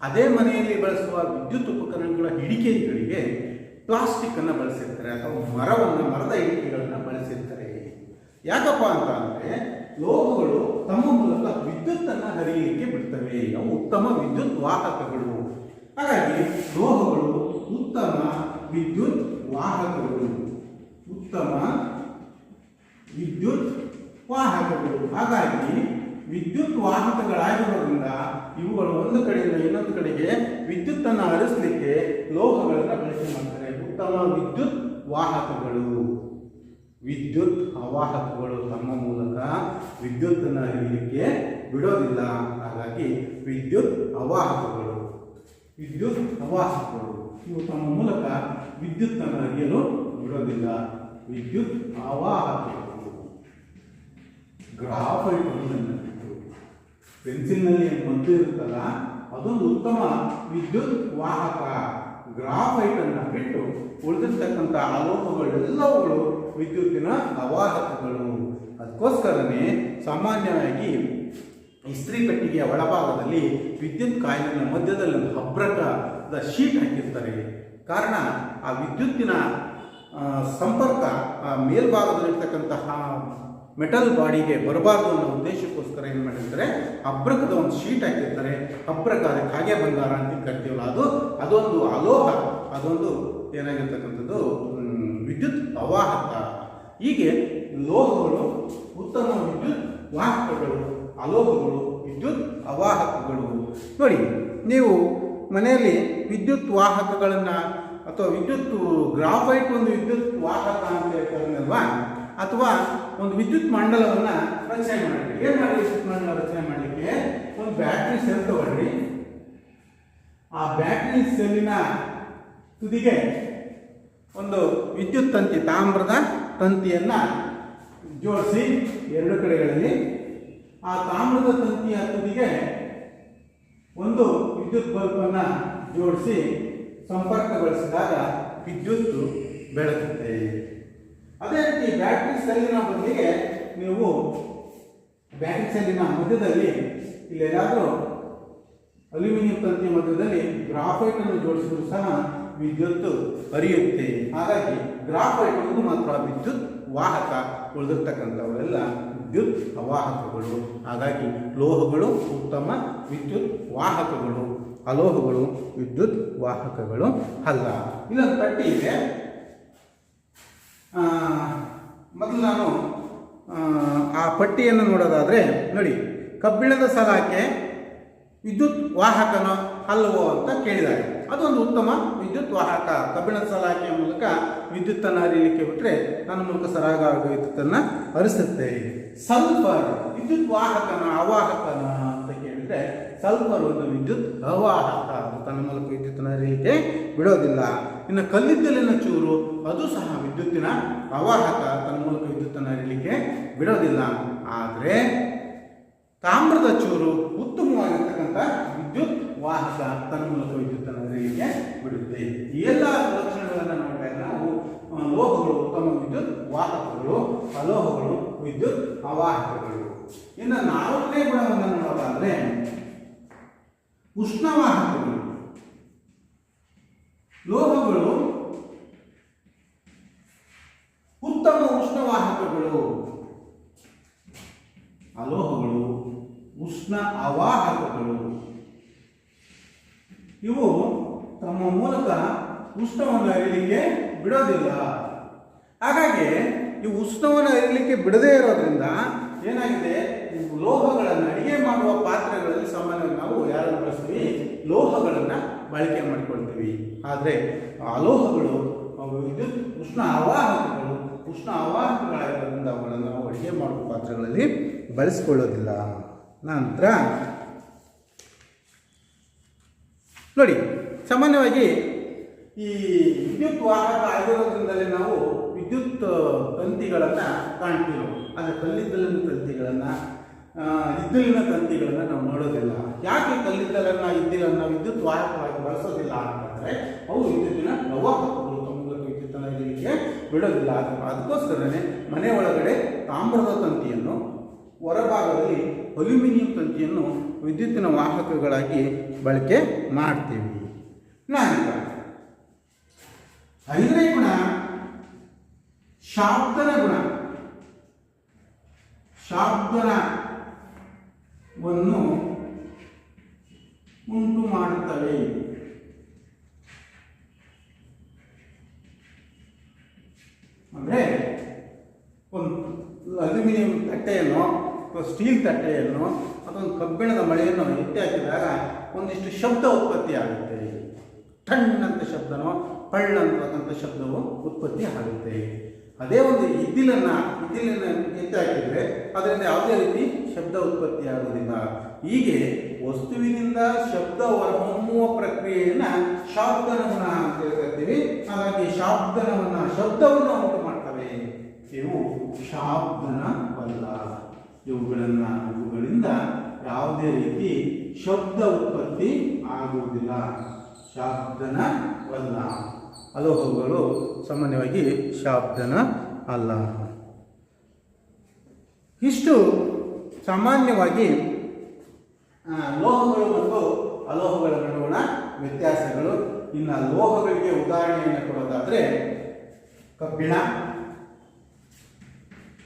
ಅದೇ ಮನೆಯಲ್ಲಿ ಬಳಸುವ ವಿದ್ಯುತ್ ಉಪಕರಣಗಳ ಹಿಡಿಕೆಗಳಿಗೆ ಪ್ಲಾಸ್ಟಿಕ್ಕನ್ನು ಬಳಸಿರ್ತಾರೆ. ಅಥವಾ ಮರವನ್ನು, ಮರದ ಹಿಡಿಕೆಗಳನ್ನು ಬಳಸಿರ್ತಾರೆ. ಯಾಕಪ್ಪ ಅಂತ ಅಂದರೆ ಲೋಹಗಳು ತಮ್ಮ ಮೂಲಕ ವಿದ್ಯುತ್ತನ್ನು ಹರಿಯಲಿಕ್ಕೆ ಬಿಡ್ತವೆ. ಅವು ಉತ್ತಮ ವಿದ್ಯುತ್ ವಾಹಕಗಳು. ಹಾಗಾಗಿ ಲೋಹಗಳು ಉತ್ತಮ ವಿದ್ಯುತ್ ವಾಹಕಗಳು. ಉತ್ತಮ ವಿದ್ಯುತ್ ವಾಹಕಗಳು. ಹಾಗಾಗಿ ವಿದ್ಯುತ್ ವಾಹಕಗಳಾಗಿರೋದ್ರಿಂದ ಇವುಗಳು ಒಂದು ಕಡೆಯಿಂದ ಇನ್ನೊಂದು ಕಡೆಗೆ ವಿದ್ಯುತ್ತನ್ನು ಹರಿಸಲಿಕ್ಕೆ ಲೋಹಗಳನ್ನು ಬಳಕೆ ಮಾಡ್ತಾರೆ. ಉತ್ತಮ ವಿದ್ಯುತ್ ವಾಹಕಗಳು. ವಿದ್ಯುತ್ ಅವಾಹಕಗಳು ತಮ್ಮ ಮೂಲಕ ವಿದ್ಯುತ್ತನ್ನು ಹರಿಯಲಿಕ್ಕೆ ಬಿಡೋದಿಲ್ಲ. ಹಾಗಾಗಿ ವಿದ್ಯುತ್ ಅವಾಹಕಗಳು ವಿದ್ಯುತ್ ಅವಾಹಕಗಳು ಇವು ತಮ್ಮ ಮೂಲಕ ವಿದ್ಯುತ್ತನ್ನು ಹರಿಯಲು ಬಿಡೋದಿಲ್ಲ. ವಿದ್ಯುತ್ ಅವಾಹಕಗಳು ಗ್ರಾಫೈಟ್ ಬಿಟ್ಟು ಪೆನ್ಸಿಲ್ನಲ್ಲಿ ಮದ್ದು ಇರುತ್ತಲ್ಲ, ಅದೊಂದು ಉತ್ತಮ ವಿದ್ಯುತ್ ವಾಹಕ. ಗ್ರಾಫೈಟ್ ಅನ್ನು ಬಿಟ್ಟು ಉಳಿದಿರ್ತಕ್ಕಂಥ ಆಲೋಪಗಳೆಲ್ಲವುಗಳು ವಿದ್ಯುತ್ತಿನ ಅವಾಹಕಗಳು. ಅದಕ್ಕೋಸ್ಕರನೇ ಸಾಮಾನ್ಯವಾಗಿ ಇಸ್ತ್ರಿ ಪೆಟ್ಟಿಗೆಯ ಒಳಭಾಗದಲ್ಲಿ ವಿದ್ಯುತ್ ಕಾಯಿಲಿನ ಮಧ್ಯದಲ್ಲಿ ಒಂದು ಹಬ್ರಕದ ಶೀಟ್ ಹಾಕಿರ್ತಾರೆ. ಕಾರಣ ಆ ವಿದ್ಯುತ್ತಿನ ಸಂಪರ್ಕ ಆ ಮೇಲ್ಭಾಗದಲ್ಲಿರ್ತಕ್ಕಂತಹ ಮೆಟಲ್ ಬಾಡಿಗೆ ಬರಬಾರ್ದು ಅನ್ನೋ ಉದ್ದೇಶಕ್ಕೋಸ್ಕರ ಏನು ಮಾಡಿರ್ತಾರೆ? ಅಬ್ರಕದ ಒಂದು ಶೀಟ್ ಹಾಕಿರ್ತಾರೆ. ಅಬ್ರಕ ಅದಕ್ಕೆ ಹಾಗೆ ಬಂಗಾರ ಅಂತ ಕರಿತೀವಲ್ಲ ಅದು? ಅದೊಂದು ಅಲೋಹ, ಅದೊಂದು ಏನಾಗಿರ್ತಕ್ಕಂಥದ್ದು ವಿದ್ಯುತ್ ಅವಾಹಕ. ಹೀಗೆ ಲೋಹಗಳು ಉತ್ತಮ ವಿದ್ಯುತ್, ವಾಹಕಗಳು, ಅಲೋಹಗಳು, ವಿದ್ಯುತ್, ಅವಾಹಕಗಳು. ನೋಡಿ, ನೀವು ಮನೆಯಲ್ಲಿ ವಿದ್ಯುತ್ ವಾಹಕಗಳನ್ನು ಅಥವಾ ವಿದ್ಯುತ್ ಗ್ರಾಫೈಟ್ ಒಂದು ವಿದ್ಯುತ್ ವಾಹಕ ಅಂತ ಹೇಳ್ತಾರಲ್ವಾ? ಅಥವಾ ಒಂದು ವಿದ್ಯುತ್ ಮಂಡಲವನ್ನು ರಚನೆ ಮಾಡಲಿಕ್ಕೆ. ಏನು ಮಾಡಿ ವಿದ್ಯುತ್ ಮಂಡಲ ರಚನೆ ಮಾಡಲಿಕ್ಕೆ? ಒಂದು ಬ್ಯಾಟ್ರಿ ಸೆಲ್ ತಗೊಳ್ಳಿ. ಆ ಬ್ಯಾಟ್ರಿ ಸೆಲ್ಲಿನ ತುದಿಗೆ ಒಂದು ವಿದ್ಯುತ್ ತಂತಿ, ತಾಮ್ರದ ತಂತಿಯನ್ನ ಜೋಡಿಸಿ ಎರಡು ಕಡೆಗಳಲ್ಲಿ. ಆ ತಾಮ್ರದ ತಂತಿಯ ತುದಿಗೆ ಒಂದು ವಿದ್ಯುತ್ ಬಲ್ಬನ್ನು ಜೋಡಿಸಿ ಸಂಪರ್ಕಗೊಳಿಸಿದಾಗ ವಿದ್ಯುತ್ ಬೆಳಕುತ್ತೆ ಅದೇ ರೀತಿ ಬ್ಯಾಟ್ರಿ ಸೆಲ್ಲಿನ ಬದಲಿಗೆ ನೀವು ಬ್ಯಾಟ್ರಿ ಸೆಲ್ಲಿನ ಮಧ್ಯದಲ್ಲಿ ಇಲ್ಲೆಲ್ಲಾದರೂ ಅಲ್ಯೂಮಿನಿಯಂ ತಂತಿಯ ಮಧ್ಯದಲ್ಲಿ ಗ್ರಾಫೈಟ್ ಅನ್ನು ಜೋಡಿಸಿದ್ರು ಸಹ ವಿದ್ಯುತ್ ಹರಿಯುತ್ತೆ. ಹಾಗಾಗಿ ಗ್ರಾಫೈಟ್ ಒಂದು ಮಾತ್ರ ವಿದ್ಯುತ್ ವಾಹಕ ಉಳಿದಿರ್ತಕ್ಕಂಥವರೆಲ್ಲ ವಿದ್ಯುತ್ ಅವಾಹಕಗಳು. ಹಾಗಾಗಿ ಲೋಹಗಳು ಉತ್ತಮ ವಿದ್ಯುತ್ ವಾಹಕಗಳು, ಅಲೋಹಗಳು ವಿದ್ಯುತ್ ವಾಹಕಗಳು ಅಲ್ಲ. ಇಲ್ಲೊಂದು ಪಟ್ಟಿ ಇದೆ. ಮೊದಲು ನಾನು ಆ ಪಟ್ಟಿಯನ್ನು ನೋಡೋದಾದರೆ ನೋಡಿ, ಕಬ್ಬಿಣದ ಸಲಾಕೆ ವಿದ್ಯುತ್ ವಾಹಕನ ಅಲ್ಲವೋ ಅಂತ ಕೇಳಿದ್ದಾರೆ. ಅದೊಂದು ಉತ್ತಮ ವಿದ್ಯುತ್ ವಾಹಕ ಕಬ್ಬಿಣ ಸಲಾಕೆಯ ಮೂಲಕ ವಿದ್ಯುತ್ತನ್ನು ಹರಿಯಲಿಕ್ಕೆ ಬಿಟ್ಟರೆ ನನ್ನ ಮೂಲಕ ಸರಾಗ ವಿದ್ಯುತ್ತನ್ನು ಹರಿಸುತ್ತೆ ಸಲ್ಫರ್ ವಿದ್ಯುತ್ ವಾಹಕನ ಅವಾಹಕನ ಅಂತ ಕೇಳಿದರೆ ಸಲ್ಫರ್ ಒಂದು ವಿದ್ಯುತ್ ಅವಾಹಕ ತನ್ನ ಮೂಲಕ ವಿದ್ಯುತ್ತನ್ನು ಹರಿಯಲಿಕ್ಕೆ ಬಿಡೋದಿಲ್ಲ. ಇನ್ನು ಕಲ್ಲಿದ್ದಲಿನ ಚೂರು ಅದು ಸಹ ವಿದ್ಯುತ್ತಿನ ಅವಾಹಕ ತನ್ನ ಮೂಲಕ ವಿದ್ಯುತ್ತನ್ನು ಹರಿಯಲಿಕ್ಕೆ ಬಿಡೋದಿಲ್ಲ. ಆದರೆ ತಾಮ್ರದ ಚೂರು ಉತ್ತಮವಾಗಿರ್ತಕ್ಕಂಥ ವಿದ್ಯುತ್ ವಾಹಕ ತನ್ನ ಮೂಲಕ ವಿದ್ಯುತ್ತನ್ನು ಹರಿಯಲಿಕ್ಕೆ ಬಿಡುತ್ತೆ. ಈ ಎಲ್ಲ ಲಕ್ಷಣಗಳನ್ನು ನೋಡಿದಾಗ ನಾವು ಲೋಹಗಳು, ಉತ್ತಮ ವಿದ್ಯುತ್ ವಾಹಕಗಳು ಅಲೋಹಗಳು ವಿದ್ಯುತ್ ಅವಾಹಕಗಳು. ಇನ್ನು ನಾಲ್ಕನೇ ಗುಣವನ್ನು ನೋಡೋದಾದ್ರೆ, ಉಷ್ಣವಾಹಕಗಳು. ಲೋಹಗಳು ಉತ್ತಮ ಉಷ್ಣವಾಹಕಗಳು ಅಲೋಹಗಳು ಉಷ್ಣ ಅವಾಹಕಗಳು ಇವು ತಮ್ಮ ಮೂಲಕ ಉಷ್ಣವನ್ನು ಅರಿಲಿಕ್ಕೆ ಬಿಡೋದಿಲ್ಲ. ಹಾಗಾಗಿ ಈ ಉಷ್ಣವನ್ನು ಅರಿಲಿಕ್ಕೆ ಬಿಡದೇ ಇರೋದ್ರಿಂದ ಏನಾಗಿದೆ? ಲೋಹಗಳನ್ನು ಅಡಿಗೆ ಮಾಡುವ ಪಾತ್ರೆಗಳಲ್ಲಿ ಸಾಮಾನ್ಯವಾಗಿ ನಾವು ಯಾರನ್ನು ಬಳಸ್ತೀವಿ? ಲೋಹಗಳನ್ನು ಬಳಕೆ ಮಾಡಿಕೊಳ್ತೀವಿ. ಆದರೆ ಆ ಲೋಹಗಳು ವಿದ್ಯುತ್ ಉಷ್ಣ ಅವಾಹಕಗಳು ಉಷ್ಣ ಅವಾಹಕಗಳಾಗಿರೋದ್ರಿಂದ ಅವುಗಳನ್ನು ನಾವು ಅಡಿಗೆ ಮಾಡುವ ಪಾತ್ರೆಗಳಲ್ಲಿ ಬಳಸಿಕೊಳ್ಳೋದಿಲ್ಲ. ನಂತರ ನೋಡಿ, ಸಾಮಾನ್ಯವಾಗಿ ಈ ವಿದ್ಯುತ್ ವಾಹಕ ಆಗಿರೋದ್ರಿಂದಲೇ ನಾವು ವಿದ್ಯುತ್ ತಂತಿಗಳನ್ನು ಕಾಣ್ತೀವಿ ಆದರೆ ಕಲ್ಲಿದ್ದಲಿನ ತಂತಿಗಳನ್ನು ಇದ್ದಲಿನ ತಂತಿಗಳನ್ನು ನಾವು ನೋಡೋದಿಲ್ಲ. ಯಾಕೆ ಕಲ್ಲಿದ್ದಲನ್ನು, ಇದ್ದಿಲನ್ನು ವಿದ್ಯುತ್ ವಾಹಕವಾಗಿ ಬಳಸೋದಿಲ್ಲ ಅಂತಂದರೆ, ಅವು ವಿದ್ಯುತ್ತಿನ ತಮ್ಮ ಮೂಲಕ ವಿದ್ಯುತ್ತನ್ನು ಹರಿಯಲಿಕ್ಕೆ ಬಿಡೋದಿಲ್ಲ. ಅದು- ಅದಕ್ಕೋಸ್ಕರನೇ ಮನೆ ಒಳಗಡೆ ತಾಮ್ರದ ತಂತಿಯನ್ನು ಹೊರಭಾಗದಲ್ಲಿ ಅಲ್ಯೂಮಿನಿಯಂ ತಂತಿಯನ್ನು ವಿದ್ಯುತ್ತಿನ ವಾಹಕಗಳಾಗಿ ಬಳಕೆ ಮಾಡ್ತೀವಿ. ನಂತರ, ಐದನೇ ಗುಣ ಶಾಬ್ದನ ಗುಣ. ಶಾಬ್ದನವನ್ನು ಉಂಟು ಮಾಡುತ್ತವೆ. ಅಂದರೆ, ಒಂದು ಅಲ್ಯೂಮಿನಿಯಂ ತಟ್ಟೆಯನ್ನು ಸ್ಟೀಲ್ ತಟ್ಟೆಯನ್ನು ಅಥವಾ ಒಂದು ಕಬ್ಬಿಣದ ಮಳೆಯನ್ನು ಎತ್ತಿ ಹಾಕಿದಾಗ ಒಂದಿಷ್ಟು ಶಬ್ದ ಉತ್ಪತ್ತಿ ಆಗುತ್ತೆ. ಟಣ್ಣಂತ ಶಬ್ದನೋ ಪಳ್ಳ ಅಂತಕ್ಕಂಥ ಶಬ್ದವು ಉತ್ಪತ್ತಿ ಆಗುತ್ತೆ. ಅದೇ ಒಂದು ಇದ್ದಿಲನ್ನು ಇದ್ದಿಲನ್ನು ಎತ್ತಿ ಹಾಕಿದರೆ ಅದರಿಂದ ಯಾವುದೇ ರೀತಿ ಶಬ್ದ ಉತ್ಪತ್ತಿ ಆಗುವುದಿಲ್ಲ. ಹೀಗೆ ವಸ್ತುವಿನಿಂದ ಶಬ್ದ ಹೊರಹೊಮ್ಮುವ ಪ್ರಕ್ರಿಯೆಯನ್ನು ಶಾಬ್ದನವನ್ನ ಅಂತ ಹೇಳ್ತೀವಿ. ಹಾಗಾಗಿ ಶಾಬ್ದನವನ್ನ ಶಬ್ದವನ್ನು ಉಂಟು ಮಾಡ್ತವೆ ಇವು ಶಾಬ್ದನವಲ್ಲ. ಇವುಗಳನ್ನ ಇವುಗಳಿಂದ ಯಾವುದೇ ರೀತಿ ಶಬ್ದ ಉತ್ಪತ್ತಿ ಆಗುವುದಿಲ್ಲ. ಶಾಬ್ದನವಲ್ಲ ಅಲೋಹಗಳು ಸಾಮಾನ್ಯವಾಗಿ ಶಾಬ್ದನ ಅಲ್ಲ. ಇಷ್ಟು ಸಾಮಾನ್ಯವಾಗಿ ಲೋಹಗಳು ಮತ್ತು ಅಲೋಹಗಳ ನಡುವಣ ವ್ಯತ್ಯಾಸಗಳು. ಇನ್ನು ಲೋಹಗಳಿಗೆ ಉದಾಹರಣೆಯನ್ನು ಕೊಡೋದಾದರೆ ಕಬ್ಬಿಣ,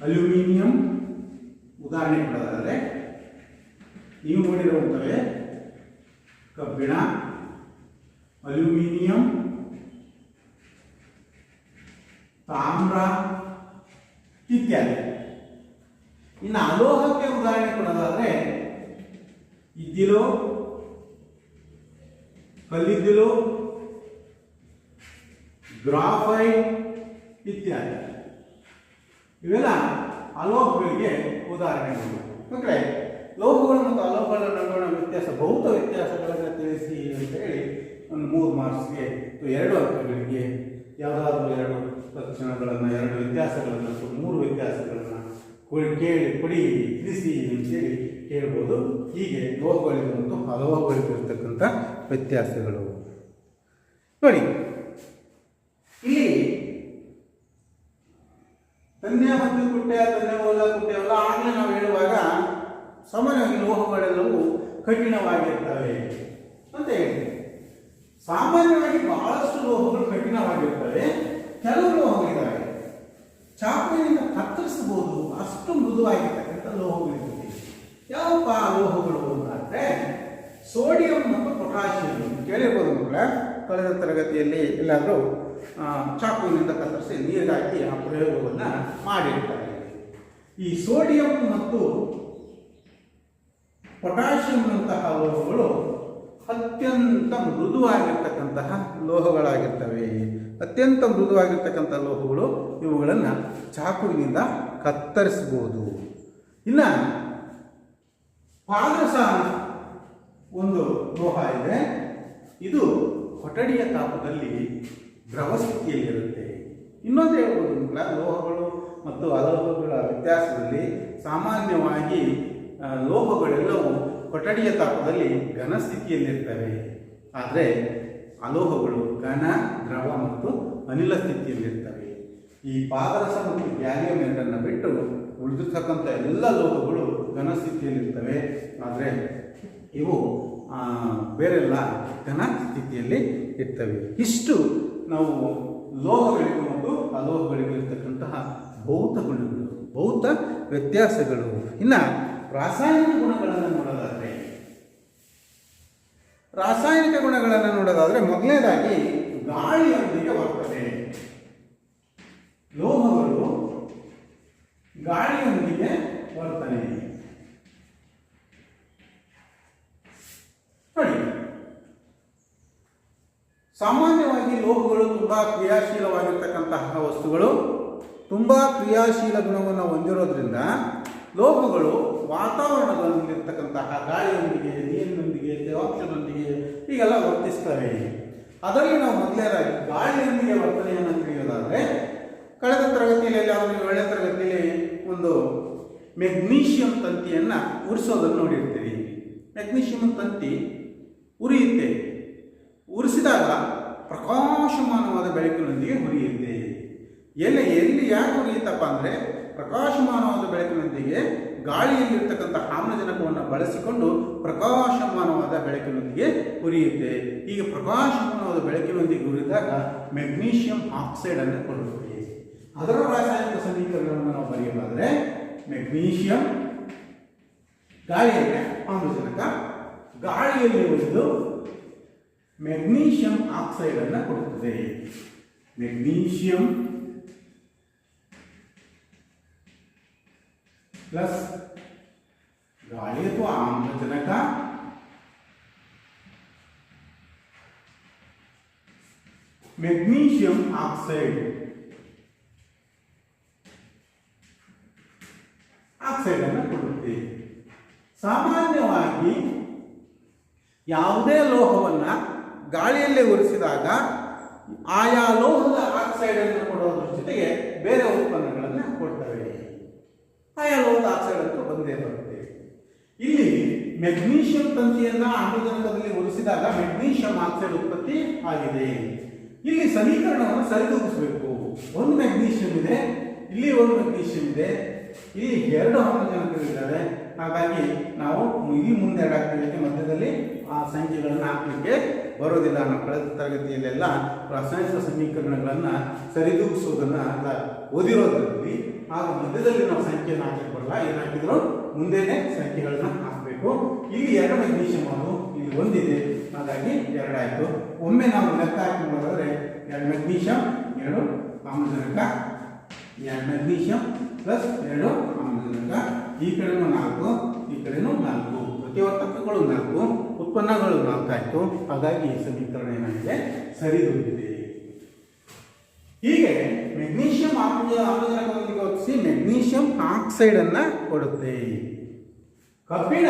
ಅಲ್ಯೂಮಿನಿಯಂ ಉದಾಹರಣೆ ಕೊಡೋದಾದರೆ, ನೀವು ನೋಡಿರುವಂಥವೇ ಕಬ್ಬಿಣ, ಅಲ್ಯೂಮಿನಿಯಂ, ತಾಮ್ರ ಇತ್ಯಾದಿ. ಇನ್ನು ಅಲೋಹಕ್ಕೆ ಉದಾಹರಣೆ ಕೊಡೋದಾದರೆ ಇದ್ದಿಲು ಕಲ್ಲಿದ್ದಿಲು ಗ್ರಾಫೈಟ್ ಇತ್ಯಾದಿ. ಇವೆಲ್ಲ ಅಲೋಹಗಳಿಗೆ ಉದಾಹರಣೆಗಳು ಮಕ್ಕಳೇ ಲೋಹಗಳು ಮತ್ತು ಅಲೋಹಗಳ ನಡುವಣ ವ್ಯತ್ಯಾಸ, ಭೌತ ವ್ಯತ್ಯಾಸಗಳನ್ನು ತಿಳಿಸಿ ಅಂತ ಹೇಳಿ ಒಂದು ಮೂರು ಮಾರ್ಕ್ಸ್ಗೆ ಎರಡು ಅಂಕಗಳಿಗೆ ಯಾವುದಾದ್ರೂ ಎರಡು ಲಕ್ಷಣಗಳನ್ನು ಎರಡು ವ್ಯತ್ಯಾಸಗಳನ್ನು ಮೂರು ವ್ಯತ್ಯಾಸಗಳನ್ನು ಕೇಳಿ, ಕೊಡಿ, ತಿಳಿಸಿ ಅಂತೇಳಿ ಹೇಳ್ಬೋದು. ಹೀಗೆ ಲೋಹಗಳಿಗೂ ಮತ್ತು ಅಲೋಹಗಳಿಗೂ ಇರ್ತಕ್ಕಂಥ ವ್ಯತ್ಯಾಸಗಳು. ನೋಡಿ ಇಲ್ಲಿ ತನ್ಯ ಹತ್ತು ಕುಟ್ಟೆ ತನ್ನ ಹೊಲ ಕುಟ್ಟೆ ಅಲ್ಲ ಆಗಲೇ ನಾವು ಹೇಳುವಾಗ ಸಾಮಾನ್ಯವಾಗಿ ಲೋಹಗಳೆಲ್ಲವೂ ಕಠಿಣವಾಗಿರ್ತವೆ. ಅಂತ ಹೇಳಿದೆ ಸಾಮಾನ್ಯವಾಗಿ ಬಹಳಷ್ಟು ಲೋಹಗಳು ಕಠಿಣವಾಗಿರ್ತವೆ. ಕೆಲವು ಲೋಹಗಳಿದ್ದಾವೆ ಚಾಕುವಿನಿಂದ ಕತ್ತರಿಸಬಹುದು. ಅಷ್ಟು ಮೃದುವಾಗಿರ್ತಕ್ಕಂಥ ಲೋಹಗಳಿರ್ತದೆ ಯಾವಪ್ಪ ಲೋಹಗಳು ಅಂತಂದರೆ ಸೋಡಿಯಂ ಮತ್ತು ಪೊಟ್ಯಾಷಿಯಂ. ಕೇಳಿರ್ಬೋದು ಮಕ್ಕಳ? ಕಳೆದ ತರಗತಿಯಲ್ಲಿ ಎಲ್ಲಾದರೂ ಚಾಕುವಿನಿಂದ ಕತ್ತರಿಸಿ ನೀರಿಗೆ ಹಾಕಿ ಆ ಪ್ರಯೋಗವನ್ನು ಮಾಡಿರ್ತಾರೆ. ಈ ಸೋಡಿಯಂ ಮತ್ತು ಪೊಟ್ಯಾಷಿಯಂನಂತಹ ಲೋಹಗಳು ಅತ್ಯಂತ ಮೃದುವಾಗಿರ್ತಕ್ಕಂತಹ ಲೋಹಗಳಾಗಿರ್ತವೆ. ಅತ್ಯಂತ ಮೃದುವಾಗಿರ್ತಕ್ಕಂಥ ಲೋಹಗಳು ಇವುಗಳನ್ನು ಚಾಕುವಿನಿಂದ ಕತ್ತರಿಸಬಹುದು ಇನ್ನು ಪಾದರಸ ಒಂದು ಲೋಹ ಇದೆ. ಇದು ಕೊಠಡಿಯ ತಾಪದಲ್ಲಿ ದ್ರವ ಸ್ಥಿತಿಯಲ್ಲಿರುತ್ತೆ ಇನ್ನೊಂದು ಹೇಳ್ಬೋದು ಲೋಹಗಳು ಮತ್ತು ಅಲೋಹಗಳ ವ್ಯತ್ಯಾಸದಲ್ಲಿ ಸಾಮಾನ್ಯವಾಗಿ ಲೋಹಗಳೆಲ್ಲವೂ ಕೊಠಡಿಯ ತಾಪದಲ್ಲಿ ಘನ ಸ್ಥಿತಿಯಲ್ಲಿರ್ತವೆ ಆದರೆ ಅಲೋಹಗಳು ಘನ, ದ್ರವ ಮತ್ತು ಅನಿಲ ಸ್ಥಿತಿಯಲ್ಲಿರ್ತವೆ. ಈ ಪಾದರಸ ಮತ್ತು ಗ್ಯಾಲಿಯಂ ಎರಡನ್ನು ಬಿಟ್ಟು ಉಳಿದಿರ್ತಕ್ಕಂಥ ಎಲ್ಲ ಲೋಹಗಳು ಘನ ಸ್ಥಿತಿಯಲ್ಲಿರ್ತವೆ. ಆದರೆ ಇವು ಬೇರೆಲ್ಲ ಘನ ಸ್ಥಿತಿಯಲ್ಲಿ ಇರ್ತವೆ. ಇಷ್ಟು ನಾವು ಲೋಹಗಳಿಗೂ ಮತ್ತು ಅಲೋಹಗಳಿಗೂ ಇರ್ತಕ್ಕಂತಹ ಭೌತ ಗುಣಗಳು, ಭೌತ ವ್ಯತ್ಯಾಸಗಳು. ಇನ್ನು ರಾಸಾಯನಿಕ ಗುಣಗಳನ್ನು ನೋಡೋದಾದರೆ, ರಾಸಾಯನಿಕ ಗುಣಗಳನ್ನು ನೋಡೋದಾದರೆ ಮೊದಲನೇದಾಗಿ ಗಾಳಿಯೊಂದಿಗೆ ಬರ್ತದೆ ಲೋಹಗಳು ಗಾಳಿಯೊಂದಿಗೆ ವರ್ತನೆ ನೋಡಿ. ಸಾಮಾನ್ಯವಾಗಿ ಲೋಹಗಳು ತುಂಬಾ ಕ್ರಿಯಾಶೀಲವಾಗಿರ್ತಕ್ಕಂತಹ ವಸ್ತುಗಳು ತುಂಬಾ ಕ್ರಿಯಾಶೀಲ ಗುಣವನ್ನು ಹೊಂದಿರೋದ್ರಿಂದ ಲೋಹಗಳು ವಾತಾವರಣದಲ್ಲಿರ್ತಕ್ಕಂತಹ ಗಾಳಿಯೊಂದಿಗೆ, ನೀರಿನೊಂದಿಗೆ, ತೇವಾಂಶದೊಂದಿಗೆ ಹೀಗೆಲ್ಲ ವರ್ತಿಸ್ತವೆ. ಅದರಲ್ಲಿ ನಾವು ಮೊದಲೇದಾಗಿ ಗಾಳಿಯೊಂದಿಗೆ ವರ್ತನೆಯನ್ನು ತಿಳಿಯೋದಾದರೆ, ಕಳೆದ ತರಗತಿಯಲ್ಲಿ ನಾವು ಒಳ್ಳೆ ತರಗತಿಯಲ್ಲಿ ಒಂದು ಮೆಗ್ನೀಷಿಯಂ ತಂತಿಯನ್ನು ಉರಿಸೋದನ್ನು ನೋಡಿರ್ತೀವಿ ಮೆಗ್ನೀಷಿಯಂ ತಂತಿ ಉರಿಯುತ್ತೆ. ಪ್ರಕಾಶಮಾನವಾದ ಬೆಳಕಿನೊಂದಿಗೆ ಉರಿಯುತ್ತೆ ಎಲ್ಲಿ ಎಲ್ಲಿ ಯಾಕೆ ಉರಿಯುತ್ತಪ್ಪ ಅಂದರೆ, ಪ್ರಕಾಶಮಾನವಾದ ಬೆಳಕಿನೊಂದಿಗೆ ಗಾಳಿಯಲ್ಲಿರ್ತಕ್ಕಂಥ ಆಮ್ಲಜನಕವನ್ನು ಬಳಸಿಕೊಂಡು ಪ್ರಕಾಶಮಾನವಾದ ಬೆಳಕಿನೊಂದಿಗೆ ಹುರಿಯುತ್ತೆ. ಈಗ ಪ್ರಕಾಶಮಾನವಾದ ಬೆಳಕಿನೊಂದಿಗೆ ಹುರಿದಾಗ ಮೆಗ್ನೀಷಿಯಂ ಆಕ್ಸೈಡ್ ಅನ್ನು ಕೊಡುತ್ತೆ. ಅದರ ರಾಸಾಯನಿಕ ಸಮೀಕರಣವನ್ನು ನಾವು ಬರೆಯಲಾದರೆ ಮೆಗ್ನೀಷಿಯಂ ಗಾಳಿಯಲ್ಲಿ ಆಮ್ಲಜನಕ ಗಾಳಿಯಲ್ಲಿ ಒಂದು ಮೆಗ್ನೀಷಿಯಂ ಆಕ್ಸೈಡ್ ಅನ್ನು ಕೊಡುತ್ತದೆ ಮೆಗ್ನೀಷಿಯಂ ಪ್ಲಸ್ ಗಾಳಿ ಅಥವಾ ಆಮ್ಲಜನಕ ಮೆಗ್ನೀಷಿಯಂ ಆಕ್ಸೈಡ್ ಆಕ್ಸೈಡ್ ಅನ್ನು ಕೊಡುತ್ತೆ ಸಾಮಾನ್ಯವಾಗಿ ಯಾವುದೇ ಲೋಹವನ್ನು ಗಾಳಿಯಲ್ಲಿ ಉರಿಸಿದಾಗ ಆಯಾ ಲೋಹದ ಆಕ್ಸೈಡ್ ಅನ್ನು ಕೊಡೋದ್ರ ಜೊತೆಗೆ ಬೇರೆ ಉತ್ಪನ್ನಗಳನ್ನು ಕೊಡ್ತವೆ. ಆಯಾ ಲೋಹದ ಆಕ್ಸೈಡ್ ಅಂತ ಬಂದೇ ಬರುತ್ತೆ. ಇಲ್ಲಿ ಮೆಗ್ನೀಷಿಯಂ ತಂತಿಯನ್ನ ಆಮ್ಲಜನಕದಲ್ಲಿ ಉರಿಸಿದಾಗ ಮೆಗ್ನೀಷಿಯಂ ಆಕ್ಸೈಡ್ ಉತ್ಪತ್ತಿ ಆಗಿದೆ. ಇಲ್ಲಿ ಸಮೀಕರಣವನ್ನು ಸರಿದೂಗಿಸಬೇಕು. ಒಂದು ಮೆಗ್ನೀಷಿಯಂ ಇದೆ, ಇಲ್ಲಿ ಒಂದು ಮೆಗ್ನೀಷಿಯಂ ಇದೆ, ಇಲ್ಲಿ ಎರಡು ಆಮ್ಲಜನಕಗಳಿದ್ದಾರೆ ಹಾಗಾಗಿ ನಾವು ಈ ಮುಂದೆ ಎರಡು ಹಾಕಲಿಕ್ಕೆ ಮಧ್ಯದಲ್ಲಿ ಆ ಸಂಖ್ಯೆಗಳನ್ನು ಹಾಕಲಿಕ್ಕೆ ಬರೋದಿಲ್ಲ ನಾವು ಕಳೆದ ತರಗತಿಯಲ್ಲೆಲ್ಲ ರಾಸಾಯನಿಕ ಸಮೀಕರಣಗಳನ್ನು ಸರಿದೂಗಿಸೋದನ್ನು ಅಂತ ಓದಿರೋದ್ರಲ್ಲಿ ಆಗ ಮಧ್ಯದಲ್ಲಿ ನಾವು ಸಂಖ್ಯೆಯನ್ನು ಹಾಕಿಕೊಡಲ್ಲ ಬರಲ್ಲ ಏನು ಮುಂದೆನೇ ಸಂಖ್ಯೆಗಳನ್ನ ಹಾಕಬೇಕು. ಇಲ್ಲಿ ಎರಡು ಮೆಗ್ನೀಷಿಯಂ ಅದು ಇಲ್ಲಿ ಒಂದಿದೆ. ಹಾಗಾಗಿ ಎರಡಾಯಿತು. ಒಮ್ಮೆ ನಾವು ಲೆಕ್ಕ ಹಾಕಿ ನೋಡಿದ್ರೆ ಎರಡು ಮೆಗ್ನೀಷಿಯಂ, ಎರಡು ಆಮ್ಲಜನಕ, ಎರಡು ಮೆಗ್ನೀಷಿಯಂ ಪ್ಲಸ್ ಎರಡು ಆಮ್ಲಜನಕ. ಈ ಕಡೆನೂ ನಾಲ್ಕು, ಈ ಕಡೆನೂ ನಾಲ್ಕು. ಪ್ರತಿವರ್ತಕಗಳು ನಾಲ್ಕು. ಉತ್ಪನ್ನಗಳು ನಾಲ್ಕಾಯಿತು. ಹಾಗಾಗಿ ಈ ಸಮೀಕರಣ ಏನಾಗಿದೆ? ಸರಿದೂಗಿದೆ ಹೀಗೆ ಮೆಗ್ನೀಷಿಯಂ ಆಮ್ಲ ಆಮ್ಲಜನಕದೊಂದಿಗೆ ವರ್ತಿಸಿ ಮೆಗ್ನೀಷಿಯಂ ಆಕ್ಸೈಡ್ ಅನ್ನ ಕೊಡುತ್ತೆ. ಕಬ್ಬಿಣ,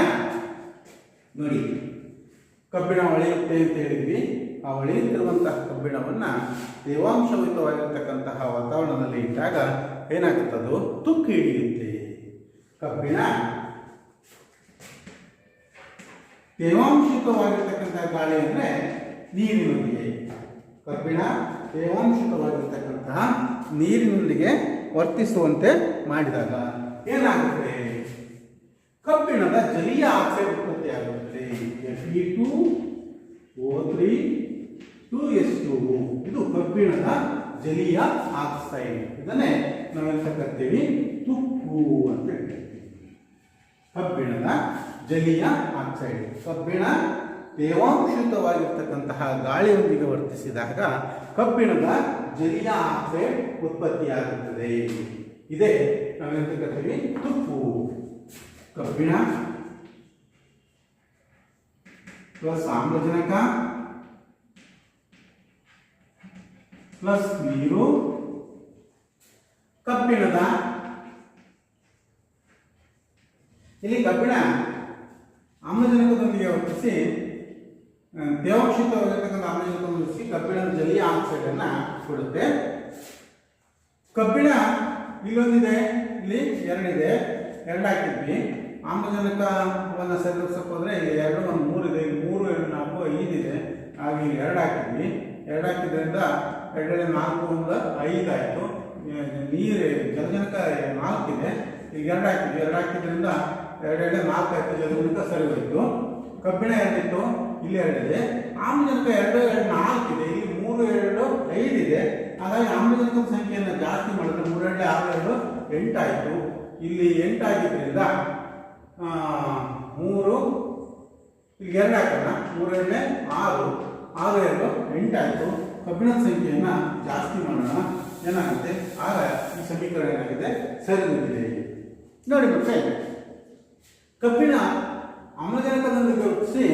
ನೋಡಿ, ಕಬ್ಬಿಣ ಹೊಳೆಯುತ್ತೆ ಅಂತ ಹೇಳಿದ್ವಿ. ಆ ಹೊಳೆಯುತ್ತಿರುವಂತಹ ಕಬ್ಬಿಣವನ್ನು ತೇವಾಂಶಯುತವಾಗಿರ್ತಕ್ಕಂತಹ ವಾತಾವರಣದಲ್ಲಿ ಇಟ್ಟಾಗ ಏನಾಗುತ್ತದೋ ತುಕ್ಕು ಹಿಡಿಯುತ್ತೆ. ಕಬ್ಬಿಣ ತೇವಾಂಶಯುತವಾಗಿರ್ತಕ್ಕಂತಹ ಗಾಳಿ ಅಂದರೆ ನೀರಿನೊಂದಿಗೆ. ಕಬ್ಬಿಣ ತೇವಾಂಶಿತವಾಗಿರ್ತಕ್ಕಂತಹ ನೀರಿನೊಂದಿಗೆ ವರ್ತಿಸುವಂತೆ ಮಾಡಿದಾಗ ಏನಾಗುತ್ತೆ? ಕಬ್ಬಿಣದ ಜಲೀಯ oxide ಉತ್ಪತ್ತಿಯಾಗುತ್ತೆ F E two O three two S two ಇದು ಕಬ್ಬಿಣದ ಜಲೀಯ ಆಕ್ಸೈಡ್. ಇದನ್ನೇ ನಾವೆಂತ ಕರಿತೀವಿ? ತುಕ್ಕು ಅಂತ ಹೇಳ್ತೀವಿ ಕಬ್ಬಿಣದ ಜಲೀಯ ಆಕ್ಸೈಡ್ ಕಬ್ಬಿಣ ತೇವಾಂಶಯುತವಾಗಿರ್ತಕ್ಕಂತಹ ಗಾಳಿಯೊಂದಿಗೆ ವರ್ತಿಸಿದಾಗ ಕಬ್ಬಿಣದ ಜಲೀಯ ಆಕ್ಸೈಡ್ ಉತ್ಪತ್ತಿಯಾಗುತ್ತದೆ. ಇದೇ ನಾವೆಂತ ಕರಿತೀವಿ? ತುಪ್ಪು. ಕಬ್ಬಿಣ ಪ್ಲಸ್ ಆಮ್ಲಜನಕ ಪ್ಲಸ್ ನೀರು. ಕಬ್ಬಿಣದ ಇಲ್ಲಿ ಕಬ್ಬಿಣ ಆಮ್ಲಜನಕದೊಂದಿಗೆ ತೇವಾಂಶಿತವಾಗಿರ್ತಕ್ಕಂಥ ಆಮ್ಲಜನಕವನ್ನು ಬಳಸಿ ಕಬ್ಬಿಣದ ಜಲೀಯ ಆಕ್ಸೈಡ್ ಅನ್ನ ಕೊಡುತ್ತೆ. ಕಬ್ಬಿಣ ಇಲ್ಲೊಂದಿದೆ ಇಲ್ಲಿ ಎರಡಿದೆ, ಎರಡು ಹಾಕಿದ್ವಿ. ಆಮ್ಲಜನಕವನ್ನು ಸೇರಿಸಕ್ಕೆ ಹೋದ್ರೆ ಇಲ್ಲಿ ಎರಡು, ಒಂದು, ಮೂರು ಇದೆ. ಇಲ್ಲಿ ಮೂರು, ಎರಡು, ನಾಲ್ಕು, ಐದು ಇದೆ. ಹಾಗೆ ಇಲ್ಲಿ ಎರಡು ಹಾಕಿದ್ವಿ. ಎರಡು ಹಾಕಿದ್ರಿಂದ ಎರಡನೇ ನಾಲ್ಕು, ಒಂದು, ಐದು ಆಯಿತು. ನೀರು, ಜಲಜನಕ ನಾಲ್ಕಿದೆ ಈಗ ಎರಡು ಹಾಕಿದ್ವಿ. ಎರಡು ಹಾಕಿದ್ರಿಂದ ಎರಡೆರಡು, ನಾಲ್ಕು ಆಯಿತು. ಜಲಜನಕ ಸರಿ ಹೋಯಿತು ಕಬ್ಬಿಣ ಎರಡಿತ್ತು, ಇಲ್ಲಿ ಎರಡಿದೆ. ಆಮ್ಲಜನಕ ಎರಡು ಎರಡು ನಾಲ್ಕು ಇದೆ. ಇಲ್ಲಿ ಮೂರು, ಎರಡು, ಐದು ಇದೆ. ಹಾಗಾಗಿ ಆಮ್ಲಜನಕದ ಸಂಖ್ಯೆಯನ್ನು ಜಾಸ್ತಿ ಮಾಡಿದ್ರೆ ಮೂರೆರಡು ಆರು, ಎರಡು, ಎಂಟಾಯಿತು. ಇಲ್ಲಿ ಎಂಟಾಗಿದ್ದರಿಂದ ಮೂರು, ಇಲ್ಲಿ ಎರಡು ಹಾಕೋಣ. ಮೂರನೇ ಆರು ಆರು, ಎರಡು, ಎಂಟಾಯಿತು. ಕಬ್ಬಿಣದ ಸಂಖ್ಯೆಯನ್ನು ಜಾಸ್ತಿ ಮಾಡೋಣ. ಏನಾಗುತ್ತೆ? ಆಗ ಈ ಸಮೀಕರಣ ಏನಾಗಿದೆ? ಸರಿ ಹೋಗಿದೆ ನೋಡಿ ಮತ್ತೆ ಕಬ್ಬಿಣ ಆಮ್ಲಜನಕದೊಂದಿಗೆ ಜೋಡಿಸಿ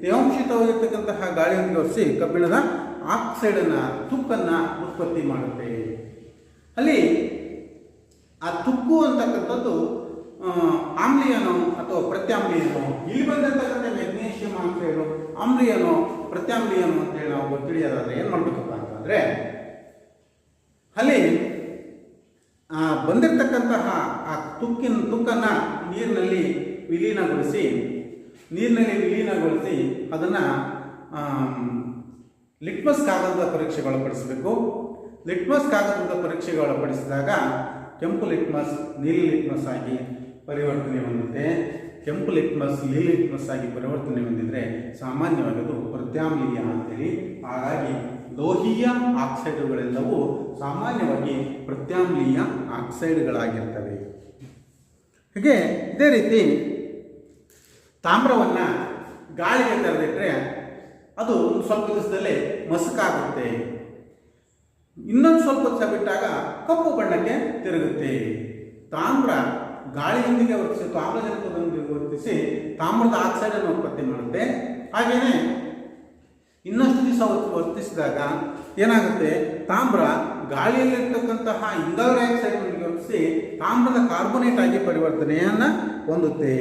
ತೇವಾಂಶಿತವಾಗಿರ್ತಕ್ಕಂತಹ ಗಾಳಿಯನ್ನು ಜೋಡಿಸಿ ಕಬ್ಬಿಣದ ಆಕ್ಸೈಡನ್ನು ತುಕ್ಕನ್ನು ಉತ್ಪತ್ತಿ ಮಾಡುತ್ತೆ. ಅಲ್ಲಿ ಆ ತುಕ್ಕು ಅಂತಕ್ಕಂಥದ್ದು ಆಮ್ಲಿಯನೋ ಅಥವಾ ಪ್ರತ್ಯಾಮ್ಲೀಯನೋ, ಇಲ್ಲಿ ಬಂದಿರತಕ್ಕಂಥ ಮೆಗ್ನೀಷಿಯಂ ಆಮ್ಲಿಯನು ಆಮ್ಲೀಯನೋ ಪ್ರತ್ಯಾಮ್ಲೀಯನೋ ಅಂತೇಳಿ ನಾವು ತಿಳಿಯೋದಾದ್ರೆ ಏನು ಮಾಡಬೇಕಪ್ಪ ಅಂತಂದರೆ, ಅಲ್ಲಿ ಬಂದಿರತಕ್ಕಂತಹ ಆ ತುಕ್ಕಿನ, ತುಕ್ಕನ್ನು ನೀರಿನಲ್ಲಿ ವಿಲೀನಗೊಳಿಸಿ ನೀರಿನಲ್ಲಿ ವಿಲೀನಗೊಳಿಸಿ ಅದನ್ನು ಲಿಟ್ಮಸ್ ಕಾಗದದ ಪರೀಕ್ಷೆಗೆ ಒಳಪಡಿಸಬೇಕು. ಲಿಟ್ಮಸ್ ಕಾಗದದ ಪರೀಕ್ಷೆಗೆ ಒಳಪಡಿಸಿದಾಗ ಕೆಂಪು ಲಿಟ್ಮಸ್, ನೀಲಿ ಲಿಟ್ಮಸ್ ಆಗಿ ಪರಿವರ್ತನೆ ಹೊಂದುತ್ತೆ ಕೆಂಪು ಲಿಟ್ಮಸ್, ನೀಲಿ ಲಿಟ್ಮಸ್ ಆಗಿ ಪರಿವರ್ತನೆ ಹೊಂದಿದರೆ ಸಾಮಾನ್ಯವಾಗಿ ಅದು ಪ್ರತ್ಯಾಮ್ಲೀಯ ಅಂತೇಳಿ. ಹಾಗಾಗಿ ಲೋಹೀಯ ಆಕ್ಸೈಡ್ಗಳೆಲ್ಲವೂ ಸಾಮಾನ್ಯವಾಗಿ ಪ್ರತ್ಯಾಮ್ಲೀಯ ಆಕ್ಸೈಡ್ಗಳಾಗಿರ್ತವೆ. ಹೀಗೆ ಇದೇ ರೀತಿ ತಾಮ್ರವನ್ನು ಗಾಳಿಗೆ ತೆರೆದಿಟ್ಟರೆ ಅದು ಸ್ವಲ್ಪ ದಿವಸದಲ್ಲೇ ಮಸುಕಾಗುತ್ತೆ. ಇನ್ನೊಂದು ಸ್ವಲ್ಪ ದಿವಸ ಬಿಟ್ಟಾಗ ಕಪ್ಪು ಬಣ್ಣಕ್ಕೆ ತಿರುಗುತ್ತೆ. ತಾಮ್ರ ಗಾಳಿಯೊಂದಿಗೆ ವರ್ತಿಸಿ ಆಮ್ಲಜನಕದೊಂದಿಗೆ ವರ್ತಿಸಿ ತಾಮ್ರದ ಆಕ್ಸೈಡನ್ನು ಉತ್ಪತ್ತಿ ಮಾಡುತ್ತೆ. ಹಾಗೆಯೇ ಇನ್ನಷ್ಟು ದಿವಸ ವರ್ತಿಸಿದಾಗ ಏನಾಗುತ್ತೆ? ತಾಮ್ರ ಗಾಳಿಯಲ್ಲಿರ್ತಕ್ಕಂತಹ ಇಂಗಾಲ ಡೈಆಕ್ಸೈಡ್ ವರ್ತಿಸಿ ತಾಮ್ರದ ಕಾರ್ಬೋನೇಟ್ ಆಗಿ ಪರಿವರ್ತನೆಯನ್ನು ಹೊಂದುತ್ತೆ.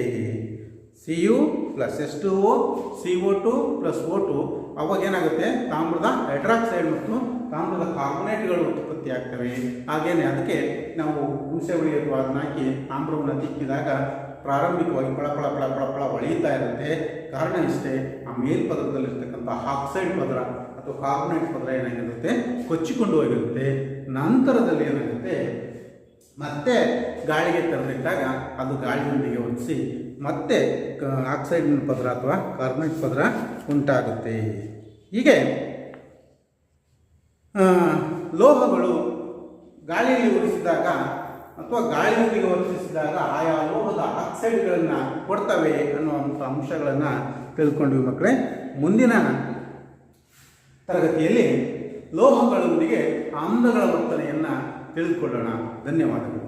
C U plus S two O C O two plus O two ಅವಾಗ ಏನಾಗುತ್ತೆ? ತಾಮ್ರದ ಹೈಡ್ರಾಕ್ಸೈಡ್ ಮತ್ತು ತಾಮ್ರದ ಕಾರ್ಬೋನೇಟ್ಗಳು ಉತ್ಪತ್ತಿ ಆಗ್ತವೆ. ಹಾಗೇನೆ ಅದಕ್ಕೆ ನಾವು ಹುಣಸೆ ಹುಳಿ ಅಥವಾ ಅದನ್ನ ಹಾಕಿ ತಾಮ್ರವನ್ನು ತಿಕ್ಕಿದಾಗ ಪ್ರಾರಂಭಿಕವಾಗಿ ಪಳ ಪಳ ಪಳ ಹೊಳೆಯುತ್ತಾ ಇರುತ್ತೆ. ಕಾರಣ ಇಷ್ಟೇ, ಆ ಮೇಲ್ಪದರದಲ್ಲಿರ್ತಕ್ಕಂಥ ಆಕ್ಸೈಡ್ ಪದರ ಅಥವಾ ಕಾರ್ಬೋನೇಟ್ ಪದರ ಏನಾಗಿರುತ್ತೆ? ಕೊಚ್ಚಿಕೊಂಡು ಹೋಗಿರುತ್ತೆ. ನಂತರದಲ್ಲಿ ಏನಾಗುತ್ತೆ? ಮತ್ತೆ ಗಾಳಿಗೆ ತೆರೆದಿಟ್ಟಾಗ ಅದು ಗಾಳಿಯೊಂದಿಗೆ ವರ್ತಿಸಿ ಮತ್ತೆ ಆಕ್ಸೈಡ್ ಪದರ ಅಥವಾ ಕಾರ್ಬನೇಟ್ ಪದರ ಉಂಟಾಗುತ್ತೆ. ಹೀಗೆ ಲೋಹಗಳು ಗಾಳಿಯಲ್ಲಿ ಉರಿಸಿದಾಗ ಅಥವಾ ಗಾಳಿಯೊಂದಿಗೆ ವರ್ತಿಸಿದಾಗ ಆಯಾ ಲೋಹದ ಆಕ್ಸೈಡ್ಗಳನ್ನು ಕೊಡ್ತವೆ ಅನ್ನುವಂಥ ಅಂಶಗಳನ್ನು ತಿಳ್ಕೊಂಡ್ವಿ ಮಕ್ಕಳೇ. ಮುಂದಿನ ತರಗತಿಯಲ್ಲಿ ಲೋಹಗಳೊಂದಿಗೆ ಆಮ್ಲಗಳ ವರ್ತನೆಯನ್ನು ತಿಳಿದುಕೊಳ್ಳೋಣ. ಧನ್ಯವಾದಗಳು.